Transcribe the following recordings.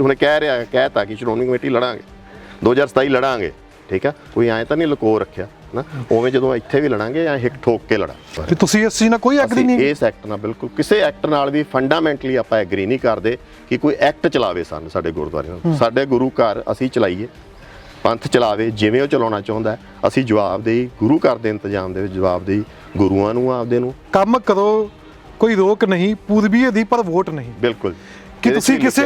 ਹੁਣੇ ਕਹਿ ਰਿਹਾ ਕਹਿਤਾ ਕਿ ਸ਼੍ਰੋਮਣੀ ਕਮੇਟੀ ਲੜਾਂਗੇ 2027 ਲੜਾਂਗੇ ਠੀਕ ਆ? ਕੋਈ ਐਂ ਤਾਂ ਨਹੀਂ ਲਕੋ ਰੱਖਿਆ ਨਾ? ਉਵੇਂ ਜਦੋਂ ਇੱਥੇ ਵੀ ਲੜਾਂਗੇ ਐਂ ਹਿੱਕ ਠੋਕ ਕੇ ਲੜਾਂ। ਤੇ ਤੁਸੀਂ ਇਸ ਚੀਜ਼ ਨਾਲ ਕੋਈ ਐਗਰੀ ਨਹੀਂ ਇਸ ਐਕਟ ਨਾਲ ਬਿਲਕੁਲ ਕਿਸੇ ਐਕਟ ਨਾਲ ਵੀ ਫੰਡਾਮੈਂਟਲੀ ਆਪਾਂ ਐਗਰੀ ਨਹੀਂ ਕਰਦੇ ਕਿ ਕੋਈ ਐਕਟ ਚਲਾਵੇ ਸਾਨੂੰ ਸਾਡੇ ਗੁਰਦੁਆਰੇ ਨਾਲ ਸਾਡੇ ਗੁਰੂ ਘਰ ਅਸੀਂ ਚਲਾਈਏ ਪੰਥ ਚਲਾਵੇ ਜਿਵੇਂ ਉਹ ਚਲਾਉਣਾ ਚਾਹੁੰਦਾ ਅਸੀਂ ਜਵਾਬਦੇਹੀ ਗੁਰੂ ਘਰ ਦੇ ਇੰਤਜ਼ਾਮ ਦੇ ਵਿੱਚ ਜਵਾਬਦੇਹੀ ਗੁਰੂਆਂ ਨੂੰ ਆਪਦੇ ਨੂੰ। ਕੰਮ ਕਰੋ ਕੋਈ ਰੋਕ ਨਹੀਂ ਪੂਰਬੀਏ ਦੀ ਪਰ ਵੋਟ ਨਹੀਂ। ਬਿਲਕੁਲ। ਕਿ ਤੁਸੀਂ ਕਿਸੇ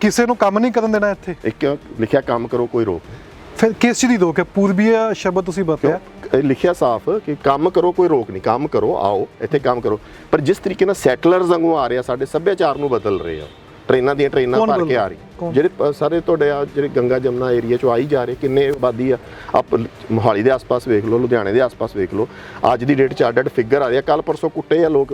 ਕਿਸੇ ਨੂੰ ਕੰਮ ਨਹੀਂ ਕਰਨ ਦੇਣਾ ਇੱਥੇ? ਇੱਕ ਲਿਖਿਆ ਕੰਮ ਕਰੋ ਕੋਈ ਰੋਕ ਨਹੀਂ। ਫਿਰ ਕਿਸ ਚੀਜ਼ ਦੀ ਰੋਕ ਹੈ? ਪੂਰਬੀਏ ਸ਼ਬਦ ਤੁਸੀਂ ਕਿਉਂ? ਇਹ ਲਿਖਿਆ ਸਾਫ਼ ਕਿ ਕੰਮ ਕਰੋ ਕੋਈ ਰੋਕ ਨਹੀਂ। ਕੰਮ ਕਰੋ ਆਓ ਇੱਥੇ ਕੰਮ ਕਰੋ। ਪਰ ਜਿਸ ਤਰੀਕੇ ਨਾਲ ਸੈਟਲਰਸ ਵਾਂਗੂ ਆ ਰਿਹਾ ਸਾਡੇ ਸੱਭਿਆਚਾਰ ਨੂੰ ਬਦਲ ਰਹੇ ਆ। ਟ੍ਰੇਨਾਂ ਦੀਆਂ ਟ੍ਰੇਨਾਂ ਭਰ ਕੇ ਆ ਰਿਹਾ? ਜਿਹੜੇ ਸਾਰੇ ਤੁਹਾਡੇ ਆ ਜਿਹੜੇ ਗੰਗਾ ਜਮਨਾ ਏਰੀਆ ਚੋਂ ਆਈ ਜਾ ਰਹੇ ਕਿੰਨੇ ਆਬਾਦੀ ਆ? ਆਪ ਮੋਹਾਲੀ ਦੇ ਆਸ-ਪਾਸ ਵੇਖ ਲਓ ਲੁਧਿਆਣੇ ਦੇ ਆਸ-ਪਾਸ ਵੇਖ ਲਓ। ਅੱਜ ਦੀ ਡੇਟ 'ਚ ਅੱਡ ਅੱਡ ਫਿਗਰ ਆ ਰਿਹਾ ਕੱਲ ਪਰਸੋਂ ਕੁੱਟੇ ਆ ਲੋਕ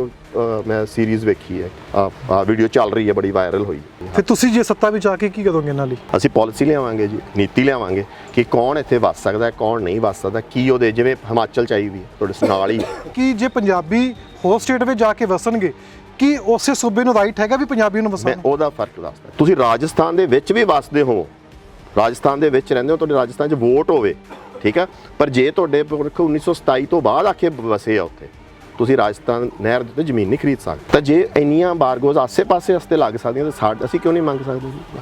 ਮੈਂ ਸੀਰੀਜ਼ ਵੇਖੀ ਹੈ। ਆ ਆ ਵੀਡੀਓ ਚੱਲ ਰਹੀ ਹੈ ਬੜੀ ਵਾਇਰਲ ਹੋਈ। ਫਿਰ ਤੁਸੀਂ ਜੇ ਸੱਤਾ ਵਿੱਚ ਆ ਕੇ ਕੀ ਕਰੋਗੇ ਇਹਨਾਂ ਲਈ? ਅਸੀਂ ਪਾਲਿਸੀ ਲਿਆਵਾਂਗੇ ਜੀ ਨੀਤੀ ਲਿਆਵਾਂਗੇ ਕਿ ਕੌਣ ਇੱਥੇ ਵੱਸ ਸਕਦਾ ਹੈ ਕੌਣ ਨਹੀਂ ਵੱਸ ਸਕਦਾ ਕੀ ਉਹਦੇ ਜਿਵੇਂ ਹਿਮਾਚਲ ਚ ਆਈ ਵੀ ਹੈ, ਤੁਹਾਡੇ ਨਾਲ ਹੈ। ਕਿ ਜੇ ਪੰਜਾਬੀ ਹੋਰ ਸਟੇਟ ਵਿੱਚ ਜਾ ਕੇ ਵਸਣਗੇ ਕੀ ਉਸੇ ਸੂਬੇ ਨੂੰ ਰਾਈਟ ਹੈਗਾ ਵੀ ਪੰਜਾਬੀ ਨੂੰ ਮੈਂ ਉਹਦਾ ਫ਼ਰਕ ਦੱਸਦਾ। ਤੁਸੀਂ ਰਾਜਸਥਾਨ ਦੇ ਵਿੱਚ ਵੀ ਵੱਸਦੇ ਹੋ। ਰਾਜਸਥਾਨ ਦੇ ਵਿੱਚ ਰਹਿੰਦੇ ਹੋ, ਤੁਹਾਡੇ ਰਾਜਸਥਾਨ 'ਚ ਵੋਟ ਹੋਵੇ, ਠੀਕ ਆ? ਪਰ ਜੇ ਤੁਹਾਡੇ ਦੇਖੋ 1927 ਤੋਂ ਬਾਅਦ ਆ ਕੇ ਵਸੇ ਆ ਉੱਥੇ, ਤੁਸੀਂ ਰਾਜਸਥਾਨ ਨਹਿਰ ਦੇ ਉੱਤੇ ਜ਼ਮੀਨ ਨਹੀਂ ਖਰੀਦ ਸਕਦੇ। ਤਾਂ ਜੇ ਇੰਨੀਆਂ ਬਾਰਗੋਜ਼ ਆਸੇ-ਪਾਸੇ ਵਾਸਤੇ ਲੱਗ ਸਕਦੀਆਂ, ਤਾਂ ਸਾਡੇ, ਅਸੀਂ ਕਿਉਂ ਨਹੀਂ ਮੰਗ ਸਕਦੇ ਜੀ?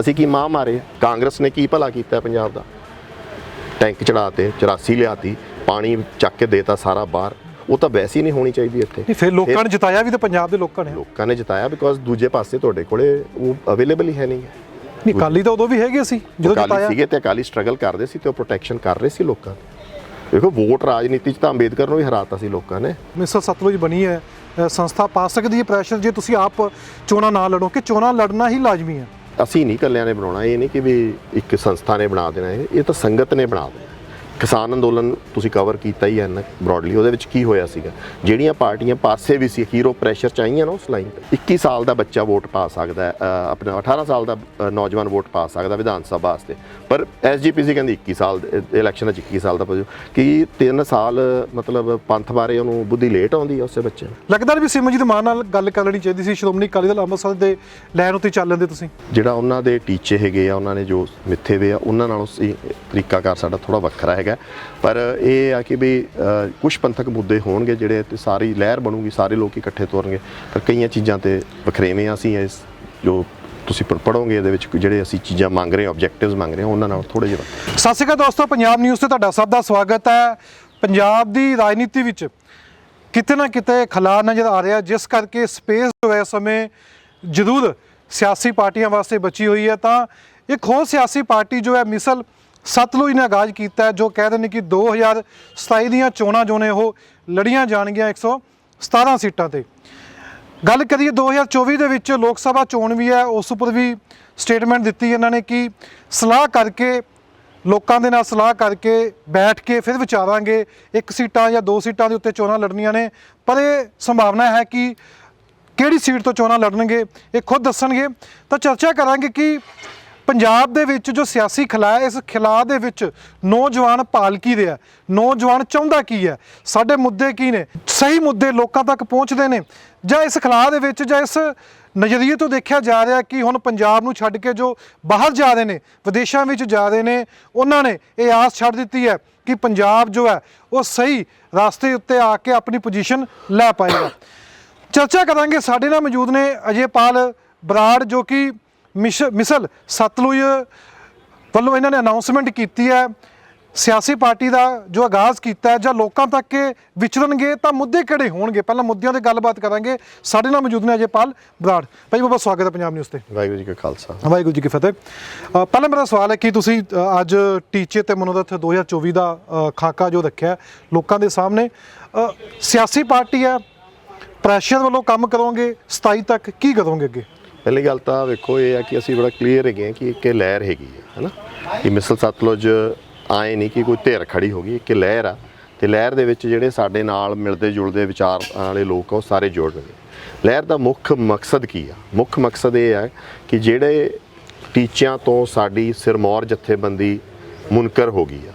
ਅਸੀਂ ਕੀ ਮਾਂ ਮਾਰੇ? ਕਾਂਗਰਸ ਨੇ ਕੀ ਭਲਾ ਕੀਤਾ ਪੰਜਾਬ ਦਾ? ਟੈਂਕ ਚੜਾਤੇ 84 ਲਿਆਤੀ, ਪਾਣੀ ਚੱਕ ਕੇ ਦੇਤਾ ਸਾਰਾ ਬਾਹਰ। ਉਹ ਤਾਂ ਵੈਸੇ ਨਹੀਂ ਹੋਣੀ ਚਾਹੀਦੀ ਇੱਥੇ। ਨਹੀਂ ਫਿਰ ਲੋਕਾਂ ਨੇ ਜਿਤਾਇਆ ਵੀ ਤਾਂ ਪੰਜਾਬ ਦੇ ਲੋਕਾਂ ਨੇ। ਲੋਕਾਂ ਨੇ ਜਿਤਾਇਆ ਬਿਕੋਜ਼ ਦੂਜੇ ਪਾਸੇ ਤੁਹਾਡੇ ਕੋਲੇ ਉਹ ਅਵੇਲੇਬਲ ਹੀ ਹੈ ਨਹੀਂ। ਨਹੀਂ ਕਾਲੀ ਤਾਂ ਉਦੋਂ ਵੀ ਹੈਗੇ ਸੀ ਜਦੋਂ ਜਿਤਾਇਆ। ਸੀਗੇ ਤੇ ਅਕਾਲੀ ਸਟਰਗਲ ਕਰਦੇ ਸੀ ਤੇ ਉਹ ਪ੍ਰੋਟੈਕਸ਼ਨ ਕਰ ਰਹੇ ਸੀ ਲੋਕਾਂ ਦੀ ਦੇਖੋ ਵੋਟ ਰਾਜਨੀਤੀ 'ਚ ਤਾਂ ਅੰਬੇਦਕਰ ਨੂੰ ਵੀ ਹਰਾਤਾ ਸੀ ਲੋਕਾਂ ਨੇ। ਮਿਸਲ ਸਤਲੁਜ ਬਣੀ ਹੈ ਸੰਸਥਾ ਪਾ ਸਕਦੀ ਹੈ ਪ੍ਰੈਸ਼ਰ ਜੇ ਤੁਸੀਂ ਆਪ ਚੋਣਾਂ ਨਾ ਲੜੋ ਕਿ ਚੋਣਾਂ ਲੜਨਾ ਹੀ ਲਾਜ਼ਮੀ ਹੈ। ਅਸੀਂ ਨਹੀਂ ਕੱਲਿਆਂ ਨੇ ਬਣਾਉਣਾ ਇਹ ਨਹੀਂ ਕਿ ਵੀ ਇੱਕ ਸੰਸਥਾ ਨੇ ਬਣਾ ਦੇਣਾ ਇਹ ਇਹ ਤਾਂ ਸੰਗਤ ਨੇ ਬਣਾ ਦੇਣਾ। ਕਿਸਾਨ ਅੰਦੋਲਨ ਤੁਸੀਂ ਕਵਰ ਕੀਤਾ ਹੀ ਹੈ ਨਾ ਬ੍ਰੌਡਲੀ ਉਹਦੇ ਵਿੱਚ ਕੀ ਹੋਇਆ ਸੀਗਾ? ਜਿਹੜੀਆਂ ਪਾਰਟੀਆਂ ਪਾਸੇ ਵੀ ਸੀ ਹੀਰੋ ਪ੍ਰੈਸ਼ਰ ਚ ਆਈਆਂ ਨਾ ਉਸ ਲਾਈਨ ਤੇ 21 ਸਾਲ ਦਾ ਬੱਚਾ ਵੋਟ ਪਾ ਸਕਦਾ ਹੈ ਆਪਣਾ 18 ਸਾਲ ਦਾ ਨੌਜਵਾਨ ਵੋਟ ਪਾ ਸਕਦਾ ਵਿਧਾਨ ਸਭਾ ਵਾਸਤੇ। ਪਰ ਐਸਜੀਪੀਸੀ ਕਹਿੰਦੀ 21 ਸਾਲ ਇਲੈਕਸ਼ਨ ਵਿੱਚ 21 ਸਾਲ ਦਾ ਪਾਜੋ। ਕਿ 3 ਸਾਲ ਮਤਲਬ ਪੰਥ ਬਾਰੇ ਉਹਨੂੰ ਬੁੱਧੀ ਲੇਟ ਆਉਂਦੀ ਹੈ ਉਸੇ ਬੱਚੇ ਨੂੰ? ਲੱਗਦਾ ਵੀ ਸਿਮਰਜੀਤ ਮਾਨ ਨਾਲ ਗੱਲ ਕਰ ਲੈਣੀ ਚਾਹੀਦੀ ਸੀ ਸ਼੍ਰੋਮਣੀ ਅਕਾਲੀ ਦਲ ਅੰਮ੍ਰਿਤਸਰ ਦੇ ਲੈਣ ਉੱਤੇ ਚੱਲ ਲੈਂਦੇ ਤੁਸੀਂ। ਜਿਹੜਾ ਉਹਨਾਂ ਦੇ ਟੀਚੇ ਹੈਗੇ ਆ ਉਹਨਾਂ ਨੇ ਜੋ ਮਿੱਥੇ ਵੇ ਆ ਉਹਨਾਂ ਨਾਲੋਂ ਸੀ ਤਰੀਕਾਕਾਰ ਸਾਡਾ ਥੋੜਾ ਵੱਖਰਾ ਹੈਗਾ। ਪਰ ਇਹ ਆ ਕਿ ਵੀ ਕੁਝ ਪੰਥਕ ਮੁੱਦੇ ਹੋਣਗੇ ਜਿਹੜੇ ਤੇ ਸਾਰੀ ਲਹਿਰ ਬਣੂਗੀ, ਸਾਰੇ ਲੋਕ ਇਕੱਠੇ ਤੁਰਨਗੇ। ਪਰ ਕਈਆਂ ਚੀਜ਼ਾਂ ਤੇ ਵਖਰੇਵੇਂ ਅਸੀਂ ਇਸ ਜੋ ਤੁਸੀਂ ਪੜੋਗੇ ਇਹਦੇ ਵਿੱਚ ਜਿਹੜੇ ਅਸੀਂ ਚੀਜ਼ਾਂ ਮੰਗ ਰਹੇ ਹਾਂ ਆਬਜੈਕਟਿਵਸ ਮੰਗ ਰਹੇ ਹਾਂ, ਉਹਨਾਂ ਨਾਲ ਥੋੜੇ ਜਿਹਾ ਸਤਿ ਸ਼੍ਰੀ ਅਕਾਲ ਦੋਸਤੋ, ਪੰਜਾਬ ਨਿਊਜ਼ ਤੇ ਤੁਹਾਡਾ ਸਭ ਦਾ ਸਵਾਗਤ ਹੈ। ਪੰਜਾਬ ਦੀ ਰਾਜਨੀਤੀ ਵਿੱਚ ਕਿਤੇ ਨਾ ਕਿਤੇ ਖਲਾਅ ਨਜ਼ਰ ਆ ਰਿਹਾ, ਜਿਸ ਕਰਕੇ ਸਪੇਸ ਜੋ ਹੈ ਇਸ ਸਮੇਂ ਜ਼ਰੂਰ ਸਿਆਸੀ ਪਾਰਟੀਆਂ ਵਾਸਤੇ ਬਚੀ ਹੋਈ ਹੈ। ਤਾਂ ਇੱਕ ਹੋਰ ਸਿਆਸੀ ਪਾਰਟੀ ਜੋ ਹੈ, ਮਿਸਲ ਸਤਲੁਜ ਨੇ ਆਗਾਜ਼ ਕੀਤਾ ਜੋ ਕਹਿ ਰਹੇ ਨੇ ਕਿ 2027 ਦੀਆਂ ਚੋਣਾਂ ਜੋ ਨੇ ਉਹ ਲੜੀਆਂ ਜਾਣਗੀਆਂ 117 ਸੀਟਾਂ ਤੇ। ਗੱਲ ਕਰੀਏ 2024 ਦੇ ਵਿੱਚ ਲੋਕ ਸਭਾ ਚੋਣ ਵੀ ਹੈ, ਉਸ ਉੱਪਰ ਵੀ ਸਟੇਟਮੈਂਟ ਦਿੱਤੀ ਇਹਨਾਂ ਨੇ ਕਿ ਸਲਾਹ ਕਰਕੇ, ਲੋਕਾਂ ਦੇ ਨਾਲ ਸਲਾਹ ਕਰਕੇ ਬੈਠ ਕੇ ਫਿਰ ਵਿਚਾਰਾਂਗੇ, ਇੱਕ ਸੀਟਾਂ ਜਾਂ ਦੋ ਸੀਟਾਂ ਦੇ ਉੱਤੇ ਚੋਣਾਂ ਲੜਨੀਆਂ ਨੇ। ਪਰ ਇਹ ਸੰਭਾਵਨਾ ਹੈ ਕਿ ਕਿਹੜੀ ਸੀਟ ਤੋਂ ਚੋਣਾਂ ਲੜਨਗੇ, ਇਹ ਖੁਦ ਦੱਸਣਗੇ। ਤਾਂ ਚਰਚਾ ਕਰਾਂਗੇ ਕਿ ਪੰਜਾਬ ਦੇ ਵਿੱਚ ਜੋ ਸਿਆਸੀ ਖਿਲਾਅ ਹੈ, ਇਸ ਖਿਲਾਅ ਦੇ ਵਿੱਚ ਨੌਜਵਾਨ ਪਾਲਕੀ ਦੇ ਰਿਹਾ ਨੌਜਵਾਨ ਚਾਹੁੰਦਾ ਕੀ ਹੈ? ਸਾਡੇ ਮੁੱਦੇ ਕੀ ਨੇ? ਸਹੀ ਮੁੱਦੇ ਲੋਕਾਂ ਤੱਕ ਪਹੁੰਚਦੇ ਨੇ? ਜਾਂ ਇਸ ਖਿਲਾਅ ਦੇ ਵਿੱਚ ਜਾਂ ਇਸ ਨਜ਼ਰੀਏ ਤੋਂ ਦੇਖਿਆ ਜਾ ਰਿਹਾ ਕਿ ਹੁਣ ਪੰਜਾਬ ਨੂੰ ਛੱਡ ਕੇ ਜੋ ਬਾਹਰ ਜਾ ਰਹੇ ਨੇ, ਵਿਦੇਸ਼ਾਂ ਵਿੱਚ ਜਾ ਰਹੇ ਨੇ, ਉਹਨਾਂ ਨੇ ਇਹ ਆਸ ਛੱਡ ਦਿੱਤੀ ਹੈ ਕਿ ਪੰਜਾਬ ਜੋ ਹੈ, ਉਹ ਸਹੀ ਰਸਤੇ ਉੱਤੇ ਆ ਕੇ ਆਪਣੀ ਪੋਜੀਸ਼ਨ ਲੈ ਪਾਏਗਾ। ਚਰਚਾ ਕਰਾਂਗੇ ਸਾਡੇ ਨਾਲ ਮੌਜੂਦ ਨੇ ਅਜੇ ਪਾਲ ਬਰਾੜ, ਜੋ ਕਿ ਮਿਸਲ ਸਤਲੁਜ ਵੱਲੋਂ ਇਹਨਾਂ ਨੇ ਅਨਾਉਂਸਮੈਂਟ ਕੀਤੀ ਹੈ। ਸਿਆਸੀ ਪਾਰਟੀ ਦਾ ਜੋ ਆਗਾਜ਼ ਕੀਤਾ ਹੈ ਜਾਂ ਲੋਕਾਂ ਤੱਕ ਵਿਚਰਨਗੇ ਤਾਂ ਮੁੱਦੇ ਕਿਹੜੇ ਹੋਣਗੇ? ਪਹਿਲਾਂ ਮੁੱਦਿਆਂ ਤੇ ਗੱਲਬਾਤ ਕਰਾਂਗੇ। ਸਾਡੇ ਨਾਲ ਮੌਜੂਦ ਨੇ ਅਜੇਪਾਲ ਬਰਾੜ। ਭਾਈ ਬਾਬਾ ਸਵਾਗਤ ਹੈ ਪੰਜਾਬ ਨਿਊਜ਼ ਤੇ। ਵਾਹਿਗੁਰੂ ਜੀ ਕਾ ਖਾਲਸਾ। ਵਾਹਿਗੁਰੂ ਜੀ ਕੀ ਫਤਿਹ। ਪਹਿਲਾਂ ਮੇਰਾ ਸਵਾਲ ਹੈ ਕਿ ਤੁਸੀਂ ਅੱਜ ਟੀਚੇ ਤੇ ਮਨੋਰਥ 2024 ਦਾ ਖਾਕਾ ਜੋ ਰੱਖਿਆ ਲੋਕਾਂ ਦੇ ਸਾਹਮਣੇ ਸਿਆਸੀ ਪਾਰਟੀ ਹੈ ਪ੍ਰੈਸ਼ਰ ਵੱਲੋਂ ਕੰਮ ਕਰੋਗੇ 27 ਤੱਕ ਕੀ ਕਰੋਗੇ ਅੱਗੇ? ਪਹਿਲੀ ਗੱਲ ਤਾਂ ਵੇਖੋ ਇਹ ਆ ਕਿ ਅਸੀਂ ਬੜਾ ਕਲੀਅਰ ਹੈਗੇ ਆ ਕਿ ਇੱਕ ਇਹ ਲਹਿਰ ਹੈਗੀ ਹੈ, ਹੈਨਾ? ਕਿ ਮਿਸਲ ਸਤਲੁਜ ਆਏ ਨਹੀਂ ਕਿ ਕੋਈ ਧਿਰ ਖੜੀ ਹੋ ਗਈ, ਇੱਕ ਲਹਿਰ ਆ ਤੇ ਲਹਿਰ ਦੇ ਵਿੱਚ ਜਿਹੜੇ ਸਾਡੇ ਨਾਲ ਮਿਲਦੇ ਜੁਲਦੇ ਵਿਚਾਰ ਵਾਲੇ ਲੋਕ ਆ, ਉਹ ਸਾਰੇ ਜੁੜਨਗੇ ਲਹਿਰ ਦਾ ਮੁੱਖ ਮਕਸਦ ਕੀ ਆ? ਮੁੱਖ ਮਕਸਦ ਇਹ ਆ ਕਿ ਜਿਹੜੇ ਟੀਚਿਆਂ ਤੋਂ ਸਾਡੀ ਸਿਰਮੌਰ ਜਥੇਬੰਦੀ ਮੁਨਕਰ ਹੋ ਗਈ ਆ,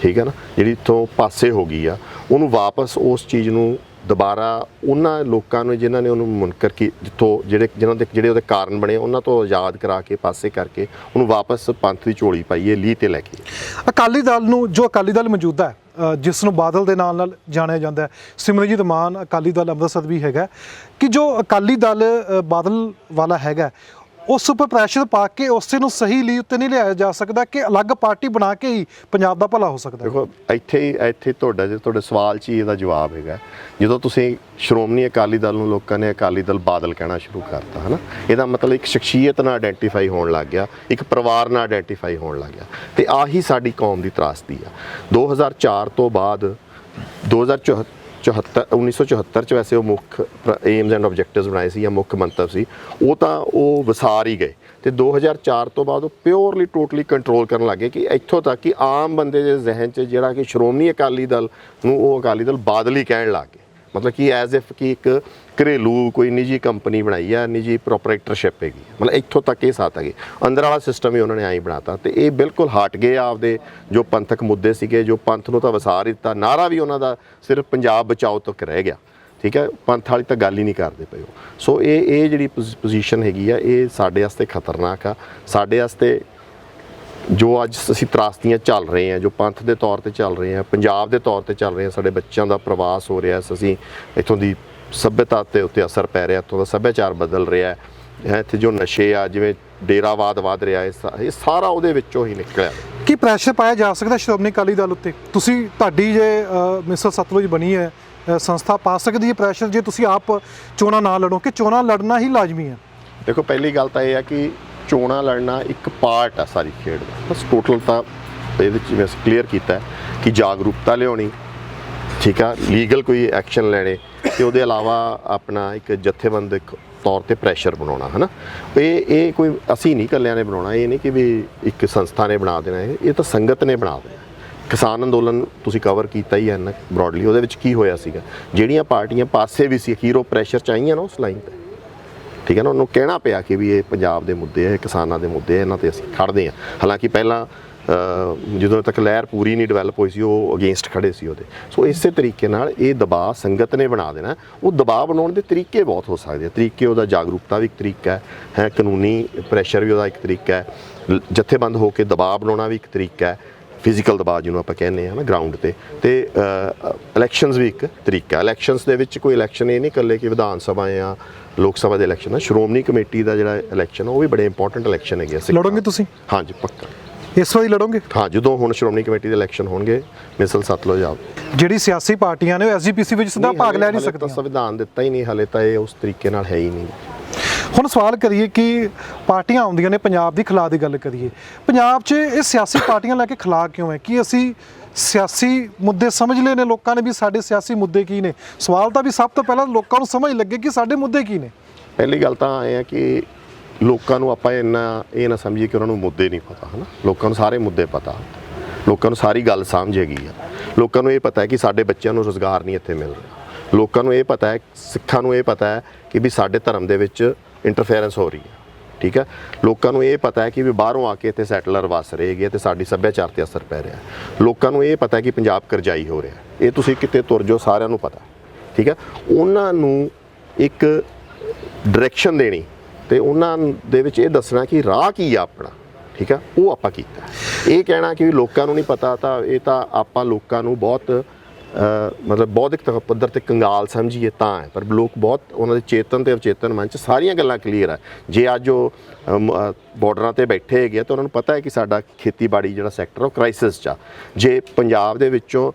ਠੀਕ ਹੈ ਨਾ? ਜਿਹੜੀ ਇੱਥੋਂ ਪਾਸੇ ਹੋ ਗਈ ਆ, ਉਹਨੂੰ ਵਾਪਸ ਉਸ ਚੀਜ਼ ਨੂੰ ਦੁਬਾਰਾ ਉਹਨਾਂ ਲੋਕਾਂ ਨੂੰ, ਜਿਨ੍ਹਾਂ ਨੇ ਉਹਨੂੰ ਮੁਨਕਰ ਕੀ, ਜਿੱਥੋਂ ਜਿਹੜੇ, ਜਿਨ੍ਹਾਂ ਦੇ, ਜਿਹੜੇ ਉਹਦੇ ਕਾਰਨ ਬਣੇ, ਉਹਨਾਂ ਤੋਂ ਆਜ਼ਾਦ ਕਰਾ ਕੇ, ਪਾਸੇ ਕਰਕੇ ਉਹਨੂੰ ਵਾਪਸ ਪੰਥ ਦੀ ਝੋਲੀ ਪਾਈਏ, ਲੀਹ ਤੇ ਲੈ ਕੇ। ਅਕਾਲੀ ਦਲ ਨੂੰ, ਜੋ ਅਕਾਲੀ ਦਲ ਮੌਜੂਦਾ ਹੈ ਜਿਸ ਨੂੰ ਬਾਦਲ ਦੇ ਨਾਲ ਨਾਲ ਜਾਣਿਆ ਜਾਂਦਾ ਹੈ, ਸਿਮਰਨਜੀਤ ਮਾਨ ਅਕਾਲੀ ਦਲ ਅੰਮ੍ਰਿਤਸਰ ਵੀ ਹੈਗਾ ਕਿ ਜੋ ਅਕਾਲੀ ਦਲ ਬਾਦਲ ਵਾਲਾ ਹੈਗਾ ਉਸ ਉੱਪਰ ਪ੍ਰੈਸ਼ਰ ਪਾ ਕੇ ਉਸੇ ਨੂੰ ਸਹੀ ਲਈ ਉੱਤੇ ਨਹੀਂ ਲਿਆਇਆ ਜਾ ਸਕਦਾ ਕਿ ਅਲੱਗ ਪਾਰਟੀ ਬਣਾ ਕੇ ਹੀ ਪੰਜਾਬ ਦਾ ਭਲਾ ਹੋ ਸਕਦਾ। ਦੇਖੋ, ਇੱਥੇ ਹੀ ਇੱਥੇ ਤੁਹਾਡਾ ਜੇ ਤੁਹਾਡੇ ਸਵਾਲ 'ਚ ਹੀ ਇਹਦਾ ਜਵਾਬ ਹੈਗਾ। ਜਦੋਂ ਤੁਸੀਂ ਸ਼੍ਰੋਮਣੀ ਅਕਾਲੀ ਦਲ ਨੂੰ ਲੋਕਾਂ ਨੇ ਅਕਾਲੀ ਦਲ ਬਾਦਲ ਕਹਿਣਾ ਸ਼ੁਰੂ ਕਰਤਾ, ਹਨਾ? ਇਹਦਾ ਮਤਲਬ ਇੱਕ ਸ਼ਖਸੀਅਤ ਨਾਲ ਆਇਡੈਂਟੀਫਾਈ ਹੋਣ ਲੱਗ ਗਿਆ, ਇੱਕ ਪਰਿਵਾਰ ਨਾਲ ਆਇਡੈਂਟੀਫਾਈ ਹੋਣ ਲੱਗ ਗਿਆ। ਤੇ ਆਹੀ ਸਾਡੀ ਕੌਮ ਦੀ ਤਰਾਸਦੀ ਆ। 2004 ਤੋਂ ਬਾਅਦ 2074 1974 ਚ ਵੈਸੇ ਉਹ ਮੁੱਖ ਏਮਸ ਐਂਡ ਆਬਜੈਕਟਿਵਸ ਬਣਾਏ ਸੀ ਜਾਂ ਮੁੱਖ ਮੰਤਵ ਸੀ। ਉਹ ਤਾਂ ਉਹ ਵਿਸਾਰ ਹੀ ਗਏ। ਤੇ 2004 ਤੋਂ ਬਾਅਦ ਉਹ ਪਿਓਰਲੀ ਟੋਟਲੀ ਕੰਟਰੋਲ ਕਰਨ ਲੱਗੇ ਕਿ ਇੱਥੋਂ ਤੱਕ ਕਿ ਆਮ ਬੰਦੇ ਦੇ ਜ਼ਿਹਨ 'ਚ ਜਿਹੜਾ ਕਿ ਸ਼੍ਰੋਮਣੀ ਅਕਾਲੀ ਦਲ ਨੂੰ ਉਹ ਅਕਾਲੀ ਦਲ ਬਾਦਲ ਹੀ ਕਹਿਣ ਲੱਗ ਗਏ। ਮਤਲਬ ਕਿ ਐਜ਼ ਇਫ ਕਿ ਇੱਕ ਘਰੇਲੂ ਕੋਈ ਨਿੱਜੀ ਕੰਪਨੀ ਬਣਾਈ ਆ, ਨਿੱਜੀ ਪ੍ਰੋਪਰਾਈਟਰਸ਼ਿਪ ਹੈਗੀ। ਮਤਲਬ ਇੱਥੋਂ ਤੱਕ ਇਹ ਸਾਥ ਹੈਗੇ ਅੰਦਰ ਵਾਲਾ ਸਿਸਟਮ ਹੀ ਉਹਨਾਂ ਨੇ ਐਂ ਬਣਾਤਾ ਤੇ ਇਹ ਬਿਲਕੁਲ ਹਟ ਗਏ ਆਪਦੇ ਜੋ ਪੰਥਕ ਮੁੱਦੇ ਸੀਗੇ, ਜੋ ਪੰਥ ਨੂੰ ਤਾਂ ਵਸਾਰ ਦਿੱਤਾ, ਨਾਰਾ ਵੀ ਉਹਨਾਂ ਦਾ ਸਿਰਫ ਪੰਜਾਬ ਬਚਾਓ ਤੱਕ ਰਹਿ ਗਿਆ। ਠੀਕ ਹੈ? ਪੰਥ ਵਾਲੀ ਤਾਂ ਗੱਲ ਹੀ ਨਹੀਂ ਕਰਦੇ ਪਏ ਉਹ। ਸੋ ਇਹ ਇਹ ਜਿਹੜੀ ਪੋਜੀਸ਼ਨ ਹੈਗੀ ਆ, ਇਹ ਸਾਡੇ ਵਾਸਤੇ ਖਤਰਨਾਕ ਆ। ਸਾਡੇ ਵਾਸਤੇ ਜੋ ਅੱਜ ਅਸੀਂ ਤਰਾਸਦੀਆਂ ਚੱਲ ਰਹੇ ਹਾਂ ਜੋ ਪੰਥ ਦੇ ਤੌਰ ਤੇ ਚੱਲ ਰਹੇ ਹਾਂ ਪੰਜਾਬ ਦੇ ਤੌਰ ਤੇ ਚੱਲ ਰਹੇ ਹਾਂ ਸਾਡੇ ਬੱਚਿਆਂ ਦਾ ਪ੍ਰਵਾਸ ਹੋ ਰਿਹਾ ਅਸੀਂ ਇੱਥੋਂ ਦੀ ਸਭਿਅਤਾ ਤੇ ਉੱਤੇ ਅਸਰ ਪੈ ਰਿਹਾ ਇੱਥੋਂ ਦਾ ਸੱਭਿਆਚਾਰ ਬਦਲ ਰਿਹਾ ਹੈ। ਹੈ ਇੱਥੇ ਜੋ ਨਸ਼ੇ ਆ ਜਿਵੇਂ ਡੇਰਾਵਾਦ ਵਧ ਰਿਹਾ ਹੈ ਇਹ ਸਾਰਾ ਉਹਦੇ ਵਿੱਚੋਂ ਹੀ ਨਿਕਲਿਆ। ਕੀ ਪ੍ਰੈਸ਼ਰ ਪਾਇਆ ਜਾ ਸਕਦਾ ਸ਼੍ਰੋਮਣੀ ਅਕਾਲੀ ਦਲ ਉੱਤੇ? ਤੁਸੀਂ ਤੁਹਾਡੀ ਜੇ ਅ, ਮਿਸਲ ਸਤਲੁਜ ਬਣੀ ਹੈ ਸੰਸਥਾ ਪਾ ਸਕਦੀ ਹੈ ਪ੍ਰੈਸ਼ਰ ਜੇ ਤੁਸੀਂ ਆਪ ਚੋਣਾਂ ਨਾ ਲੜੋ ਕਿ ਚੋਣਾਂ ਲੜਨਾ ਹੀ ਲਾਜ਼ਮੀ ਹੈ? ਦੇਖੋ ਪਹਿਲੀ ਗੱਲ ਤਾਂ ਇਹ ਆ ਕਿ ਚੋਣਾਂ ਲੜਨਾ ਇੱਕ ਪਾਰਟ ਆ ਸਾਰੀ ਖੇਡ ਦਾ। ਬਸ ਟੋਟਲ ਤਾਂ ਇਹਦੇ ਵਿੱਚ ਮੈਂ ਕਲੀਅਰ ਕੀਤਾ ਕਿ ਜਾਗਰੂਕਤਾ ਲਿਆਉਣੀ, ਠੀਕ ਆ ਲੀਗਲ ਕੋਈ ਐਕਸ਼ਨ ਲੈਣੇ ਤੇ ਉਹਦੇ ਇਲਾਵਾ ਆਪਣਾ ਇੱਕ ਜਥੇਬੰਦਕ ਤੌਰ ਤੇ ਪ੍ਰੈਸ਼ਰ ਬਣਾਉਣਾ, ਹਨਾ? ਇਹ ਇਹ ਕੋਈ ਅਸੀਂ ਨਹੀਂ ਇਕੱਲਿਆਂ ਨੇ ਬਣਾਉਣਾ, ਇਹ ਨਹੀਂ ਕਿ ਵੀ ਇੱਕ ਸੰਸਥਾ ਨੇ ਬਣਾ ਦੇਣਾ, ਇਹ ਇਹ ਤਾਂ ਸੰਗਤ ਨੇ ਬਣਾ ਦੇਣਾ। ਕਿਸਾਨ ਅੰਦੋਲਨ ਤੁਸੀਂ ਕਵਰ ਕੀਤਾ ਹੀ ਹੈ ਨਾ ਬ੍ਰੌਡਲੀ ਉਹਦੇ ਵਿੱਚ ਕੀ ਹੋਇਆ ਸੀਗਾ? ਜਿਹੜੀਆਂ ਪਾਰਟੀਆਂ ਪਾਸੇ ਵੀ ਸੀ ਅਖੀਰ ਉਹ ਪ੍ਰੈਸ਼ਰ ਚਾਹੀਆਂ ਨਾ ਉਸ ਲਾਈਨ ਤੇ। ਠੀਕ ਹੈ ਨਾ? ਉਹਨੂੰ ਕਹਿਣਾ ਪਿਆ ਕਿ ਵੀ ਇਹ ਪੰਜਾਬ ਦੇ ਮੁੱਦੇ ਹੈ ਕਿਸਾਨਾਂ ਦੇ ਮੁੱਦੇ ਹੈ ਇਹਨਾਂ ਤੇ ਅਸੀਂ ਖੜਦੇ ਹਾਂ। ਹਾਲਾਂਕਿ ਪਹਿਲਾਂ ਜਦੋਂ ਤੱਕ ਲਹਿਰ ਪੂਰੀ ਨਹੀਂ ਡਿਵੈਲਪ ਹੋਈ ਸੀ, ਉਹ ਅਗੇਂਸਟ ਖੜੇ ਸੀ ਉਹਦੇ। ਸੋ ਇਸੇ ਤਰੀਕੇ ਨਾਲ ਇਹ ਦਬਾਅ ਸੰਗਤ ਨੇ ਬਣਾ ਦੇਣਾ। ਉਹ ਦਬਾਅ ਬਣਾਉਣ ਦੇ ਤਰੀਕੇ ਬਹੁਤ ਹੋ ਸਕਦੇ ਆ। ਤਰੀਕੇ ਉਹਦਾ ਜਾਗਰੂਕਤਾ ਵੀ ਇੱਕ ਤਰੀਕਾ ਹੈ ਹੈ, ਕਾਨੂੰਨੀ ਪ੍ਰੈਸ਼ਰ ਵੀ ਉਹਦਾ ਇੱਕ ਤਰੀਕਾ ਹੈ। ਜਥੇਬੰਦ ਹੋ ਕੇ ਦਬਾਅ ਬਣਾਉਣਾ ਵੀ ਇੱਕ ਤਰੀਕਾ ਹੈ। ਫਿਜ਼ੀਕਲ ਦਬਾਅ ਜਿਹਨੂੰ ਆਪਾਂ ਕਹਿੰਦੇ ਆ ਨਾ ਗਰਾਊਂਡ ਤੇ। ਤੇ ਇਲੈਕਸ਼ਨਸ ਵੀ ਇੱਕ ਤਰੀਕਾ ਇਲੈਕਸ਼ਨਸ ਦੇ ਵਿੱਚ ਕੋਈ ਇਲੈਕਸ਼ਨ ਇਹ ਨਹੀਂ ਇਕੱਲੇ ਕਿ ਵਿਧਾਨ ਸਭਾ ਜਾਂ ਲੋਕ ਸਭਾ ਦੇ ਇਲੈਕਸ਼ਨ ਆ। ਸ਼੍ਰੋਮਣੀ ਕਮੇਟੀ ਦਾ ਜਿਹੜਾ ਇਲੈਕਸ਼ਨ ਉਹ ਵੀ ਬੜੇ ਇੰਪੋਰਟੈਂਟ ਇਲੈਕਸ਼ਨ ਹੈਗੇ ਸਿੱਖਾਂ ਲੜੋਗੇ ਤੁਸੀਂ? ਹਾਂਜੀ ਪੱਕਾ। ਇਸ ਵਾਰੀ ਲੜੋਗੇ? ਹਾਂ ਜਦੋਂ ਹੁਣ ਸ਼੍ਰੋਮਣੀ ਕਮੇਟੀ ਦੇ ਇਲੈਕਸ਼ਨ ਹੋਣਗੇ ਮਿਸਲ ਸਤਲੁਜ ਆਪ। ਜਿਹੜੀ ਸਿਆਸੀ ਪਾਰਟੀਆਂ ਨੇ ਉਹ ਐਸਜੀਪੀਸੀ ਵਿੱਚ ਸਿੱਧਾ ਭਾਗ ਲੈ ਨਹੀਂ ਸਕਦੀਆਂ। ਸੰਵਿਧਾਨ ਦਿੱਤਾ ਹੀ ਨਹੀਂ ਹਲੇ ਤਾਂ ਇਹ ਉਸ ਤਰੀਕੇ ਨਾਲ ਹੈ ਹੀ ਨਹੀਂ। ਹੁਣ ਸਵਾਲ ਕਰੀਏ ਕਿ ਪਾਰਟੀਆਂ ਆਉਂਦੀਆਂ ਨੇ, ਪੰਜਾਬ ਦੀ ਖਿਲਾਫ ਦੀ ਗੱਲ ਕਰੀਏ। ਪੰਜਾਬ 'ਚ ਇਹ ਸਿਆਸੀ ਪਾਰਟੀਆਂ ਲੈ ਕੇ ਖਿਲਾਫ ਕਿਉਂ ਹੈ? ਕਿ ਅਸੀਂ ਸਿਆਸੀ ਮੁੱਦੇ ਸਮਝ ਲਏ ਨੇ? ਲੋਕਾਂ ਨੇ ਵੀ ਸਾਡੇ ਸਿਆਸੀ ਮੁੱਦੇ ਕੀ ਨੇ? ਸਵਾਲ ਤਾਂ ਵੀ ਸਭ ਤੋਂ ਪਹਿਲਾਂ ਲੋਕਾਂ ਨੂੰ ਸਮਝ ਲੱਗੇ ਕਿ ਸਾਡੇ ਮੁੱਦੇ ਕੀ ਨੇ। ਪਹਿਲੀ ਗੱਲ ਤਾਂ ਇਹ ਹੈ ਕਿ ਲੋਕਾਂ ਨੂੰ ਆਪਾਂ ਇੰਨਾ ਇਹ ਨਾ ਸਮਝੀਏ ਕਿ ਉਹਨਾਂ ਨੂੰ ਮੁੱਦੇ ਨਹੀਂ ਪਤਾ, ਹਨਾ? ਲੋਕਾਂ ਨੂੰ ਸਾਰੇ ਮੁੱਦੇ ਪਤਾ। ਲੋਕਾਂ ਨੂੰ ਸਾਰੀ ਗੱਲ ਸਮਝ ਹੈਗੀ ਆ। ਲੋਕਾਂ ਨੂੰ ਇਹ ਪਤਾ ਹੈ ਕਿ ਸਾਡੇ ਬੱਚਿਆਂ ਨੂੰ ਰੋਜ਼ਗਾਰ ਨਹੀਂ ਇੱਥੇ ਮਿਲ ਰਿਹਾ। ਲੋਕਾਂ ਨੂੰ ਇਹ ਪਤਾ ਹੈ, ਸਿੱਖਾਂ ਨੂੰ ਇਹ ਪਤਾ ਹੈ ਕਿ ਵੀ ਸਾਡੇ ਧਰਮ ਦੇ ਵਿੱਚ ਇੰਟਰਫੇਰੈਂਸ ਹੋ ਰਹੀ ਹੈ, ਠੀਕ ਹੈ? ਲੋਕਾਂ ਨੂੰ ਇਹ ਪਤਾ ਹੈ ਕਿ ਵੀ ਬਾਹਰੋਂ ਆ ਕੇ ਇੱਥੇ ਸੈਟਲਰ ਵਸ ਰਹੇ ਹੈਗੇ ਤੇ ਸਾਡੀ ਸੱਭਿਆਚਾਰ ਤੇ ਅਸਰ ਪੈ ਰਿਹਾ ਲੋਕਾਂ ਨੂੰ ਇਹ ਪਤਾ ਹੈ ਕਿ ਪੰਜਾਬ ਕਰਜ਼ਾਈ ਹੋ ਰਿਹਾ ਇਹ ਤੁਸੀਂ ਕਿਤੇ ਤੁਰ ਜਾਓ, ਸਾਰਿਆਂ ਨੂੰ ਪਤਾ, ਠੀਕ ਹੈ? ਉਹਨਾਂ ਨੂੰ ਇੱਕ ਡਾਇਰੈਕਸ਼ਨ ਦੇਣੀ ਤੇ ਉਹਨਾਂ ਦੇ ਵਿੱਚ ਇਹ ਦੱਸਣਾ ਕਿ ਰਾਹ ਕੀ ਆ ਆਪਣਾ, ਠੀਕ ਆ ਉਹ ਆਪਾਂ ਕੀਤਾ ਇਹ ਕਹਿਣਾ ਕਿ ਵੀ ਲੋਕਾਂ ਨੂੰ ਨਹੀਂ ਪਤਾ ਤਾਂ ਇਹ ਤਾਂ ਆਪਾਂ ਲੋਕਾਂ ਨੂੰ ਬਹੁਤ ਮਤਲਬ ਬੌਧਿਕ ਤੌਰ ਪੱਧਰ ਤੇ ਕੰਗਾਲ ਸਮਝੀਏ ਤਾਂ ਹੈ, ਪਰ ਲੋਕ ਬਹੁਤ ਉਹਨਾਂ ਦੇ ਚੇਤਨ ਤੇ ਅਵਚੇਤਨ ਮਨ ਚ ਸਾਰੀਆਂ ਗੱਲਾਂ ਕਲੀਅਰ ਆ। ਜੇ ਅੱਜ ਉਹ ਬਾਰਡਰਾਂ ਤੇ ਬੈਠੇ ਹੈਗੇ ਆ, ਤਾਂ ਉਹਨਾਂ ਨੂੰ ਪਤਾ ਹੈ ਕਿ ਸਾਡਾ ਖੇਤੀਬਾੜੀ ਜਿਹੜਾ ਸੈਕਟਰ ਉਹ ਕ੍ਰਾਈਸਿਸ ਚ ਆ। ਜੇ ਪੰਜਾਬ ਦੇ ਵਿੱਚੋਂ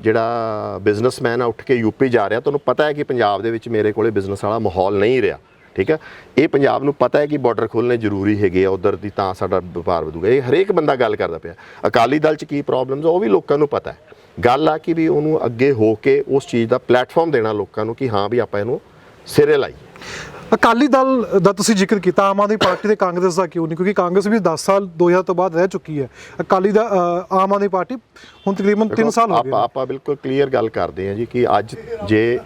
ਜਿਹੜਾ ਬਿਜ਼ਨਸਮੈਨ ਆ, ਉੱਠ ਕੇ ਯੂਪੀ ਜਾ ਰਿਹਾ ਤੁਹਾਨੂੰ ਪਤਾ ਹੈ ਕਿ ਪੰਜਾਬ ਦੇ ਵਿੱਚ ਮੇਰੇ ਕੋਲੇ ਬਿਜ਼ਨਸ ਵਾਲਾ ਮਾਹੌਲ ਨਹੀਂ ਰਿਹਾ, ਠੀਕ ਹੈ ਇਹ ਪੰਜਾਬ ਨੂੰ ਪਤਾ ਹੈ ਕਿ ਬਾਰਡਰ ਖੋਲ੍ਹਣੇ ਜ਼ਰੂਰੀ ਹੈਗੇ ਆ, ਉਧਰ ਦੀ ਤਾਂ ਸਾਡਾ ਵਪਾਰ ਵਧੂਗਾ। ਇਹ ਹਰੇਕ ਬੰਦਾ ਗੱਲ ਕਰਦਾ ਪਿਆ। ਅਕਾਲੀ ਦਲ 'ਚ ਕੀ ਪ੍ਰੋਬਲਮਸ ਉਹ ਵੀ ਲੋਕਾਂ ਨੂੰ ਪਤਾ ਹੈ। ਗੱਲ ਆ ਕਿ ਵੀ ਉਹਨੂੰ ਅੱਗੇ ਹੋ ਕੇ ਉਸ ਚੀਜ਼ ਦਾ ਪਲੇਟਫਾਰਮ ਦੇਣਾ ਲੋਕਾਂ ਨੂੰ ਕਿ ਹਾਂ ਵੀ ਆਪਾਂ ਇਹਨੂੰ ਸਿਰੇ ਲਾਈਏ। ਅਕਾਲੀ ਦਲ ਦਾ ਤੁਸੀਂ ਜ਼ਿਕਰ ਕੀਤਾ ਆਮ ਆਦਮੀ ਪਾਰਟੀ ਤੇ ਕਾਂਗਰਸ ਦਾ ਕਿਉਂ ਨਹੀਂ? ਕਿਉਂਕਿ ਕਾਂਗਰਸ ਵੀ 10 ਸਾਲ 2000 ਤੋਂ ਬਾਅਦ ਰਹਿ ਚੁੱਕੀ ਹੈ। ਅਕਾਲੀ ਦਾ ਆਮ ਆਦਮੀ ਪਾਰਟੀ ਹੁਣ ਤਕਰੀਬਨ 3 ਸਾਲ ਹੋ ਗਏ ਆਪਾਂ ਆਪਾਂ ਬਿਲਕੁਲ ਕਲੀਅਰ ਗੱਲ ਕਰਦੇ ਹਾਂ ਜੀ ਕਿ ਅੱਜ ਜੇ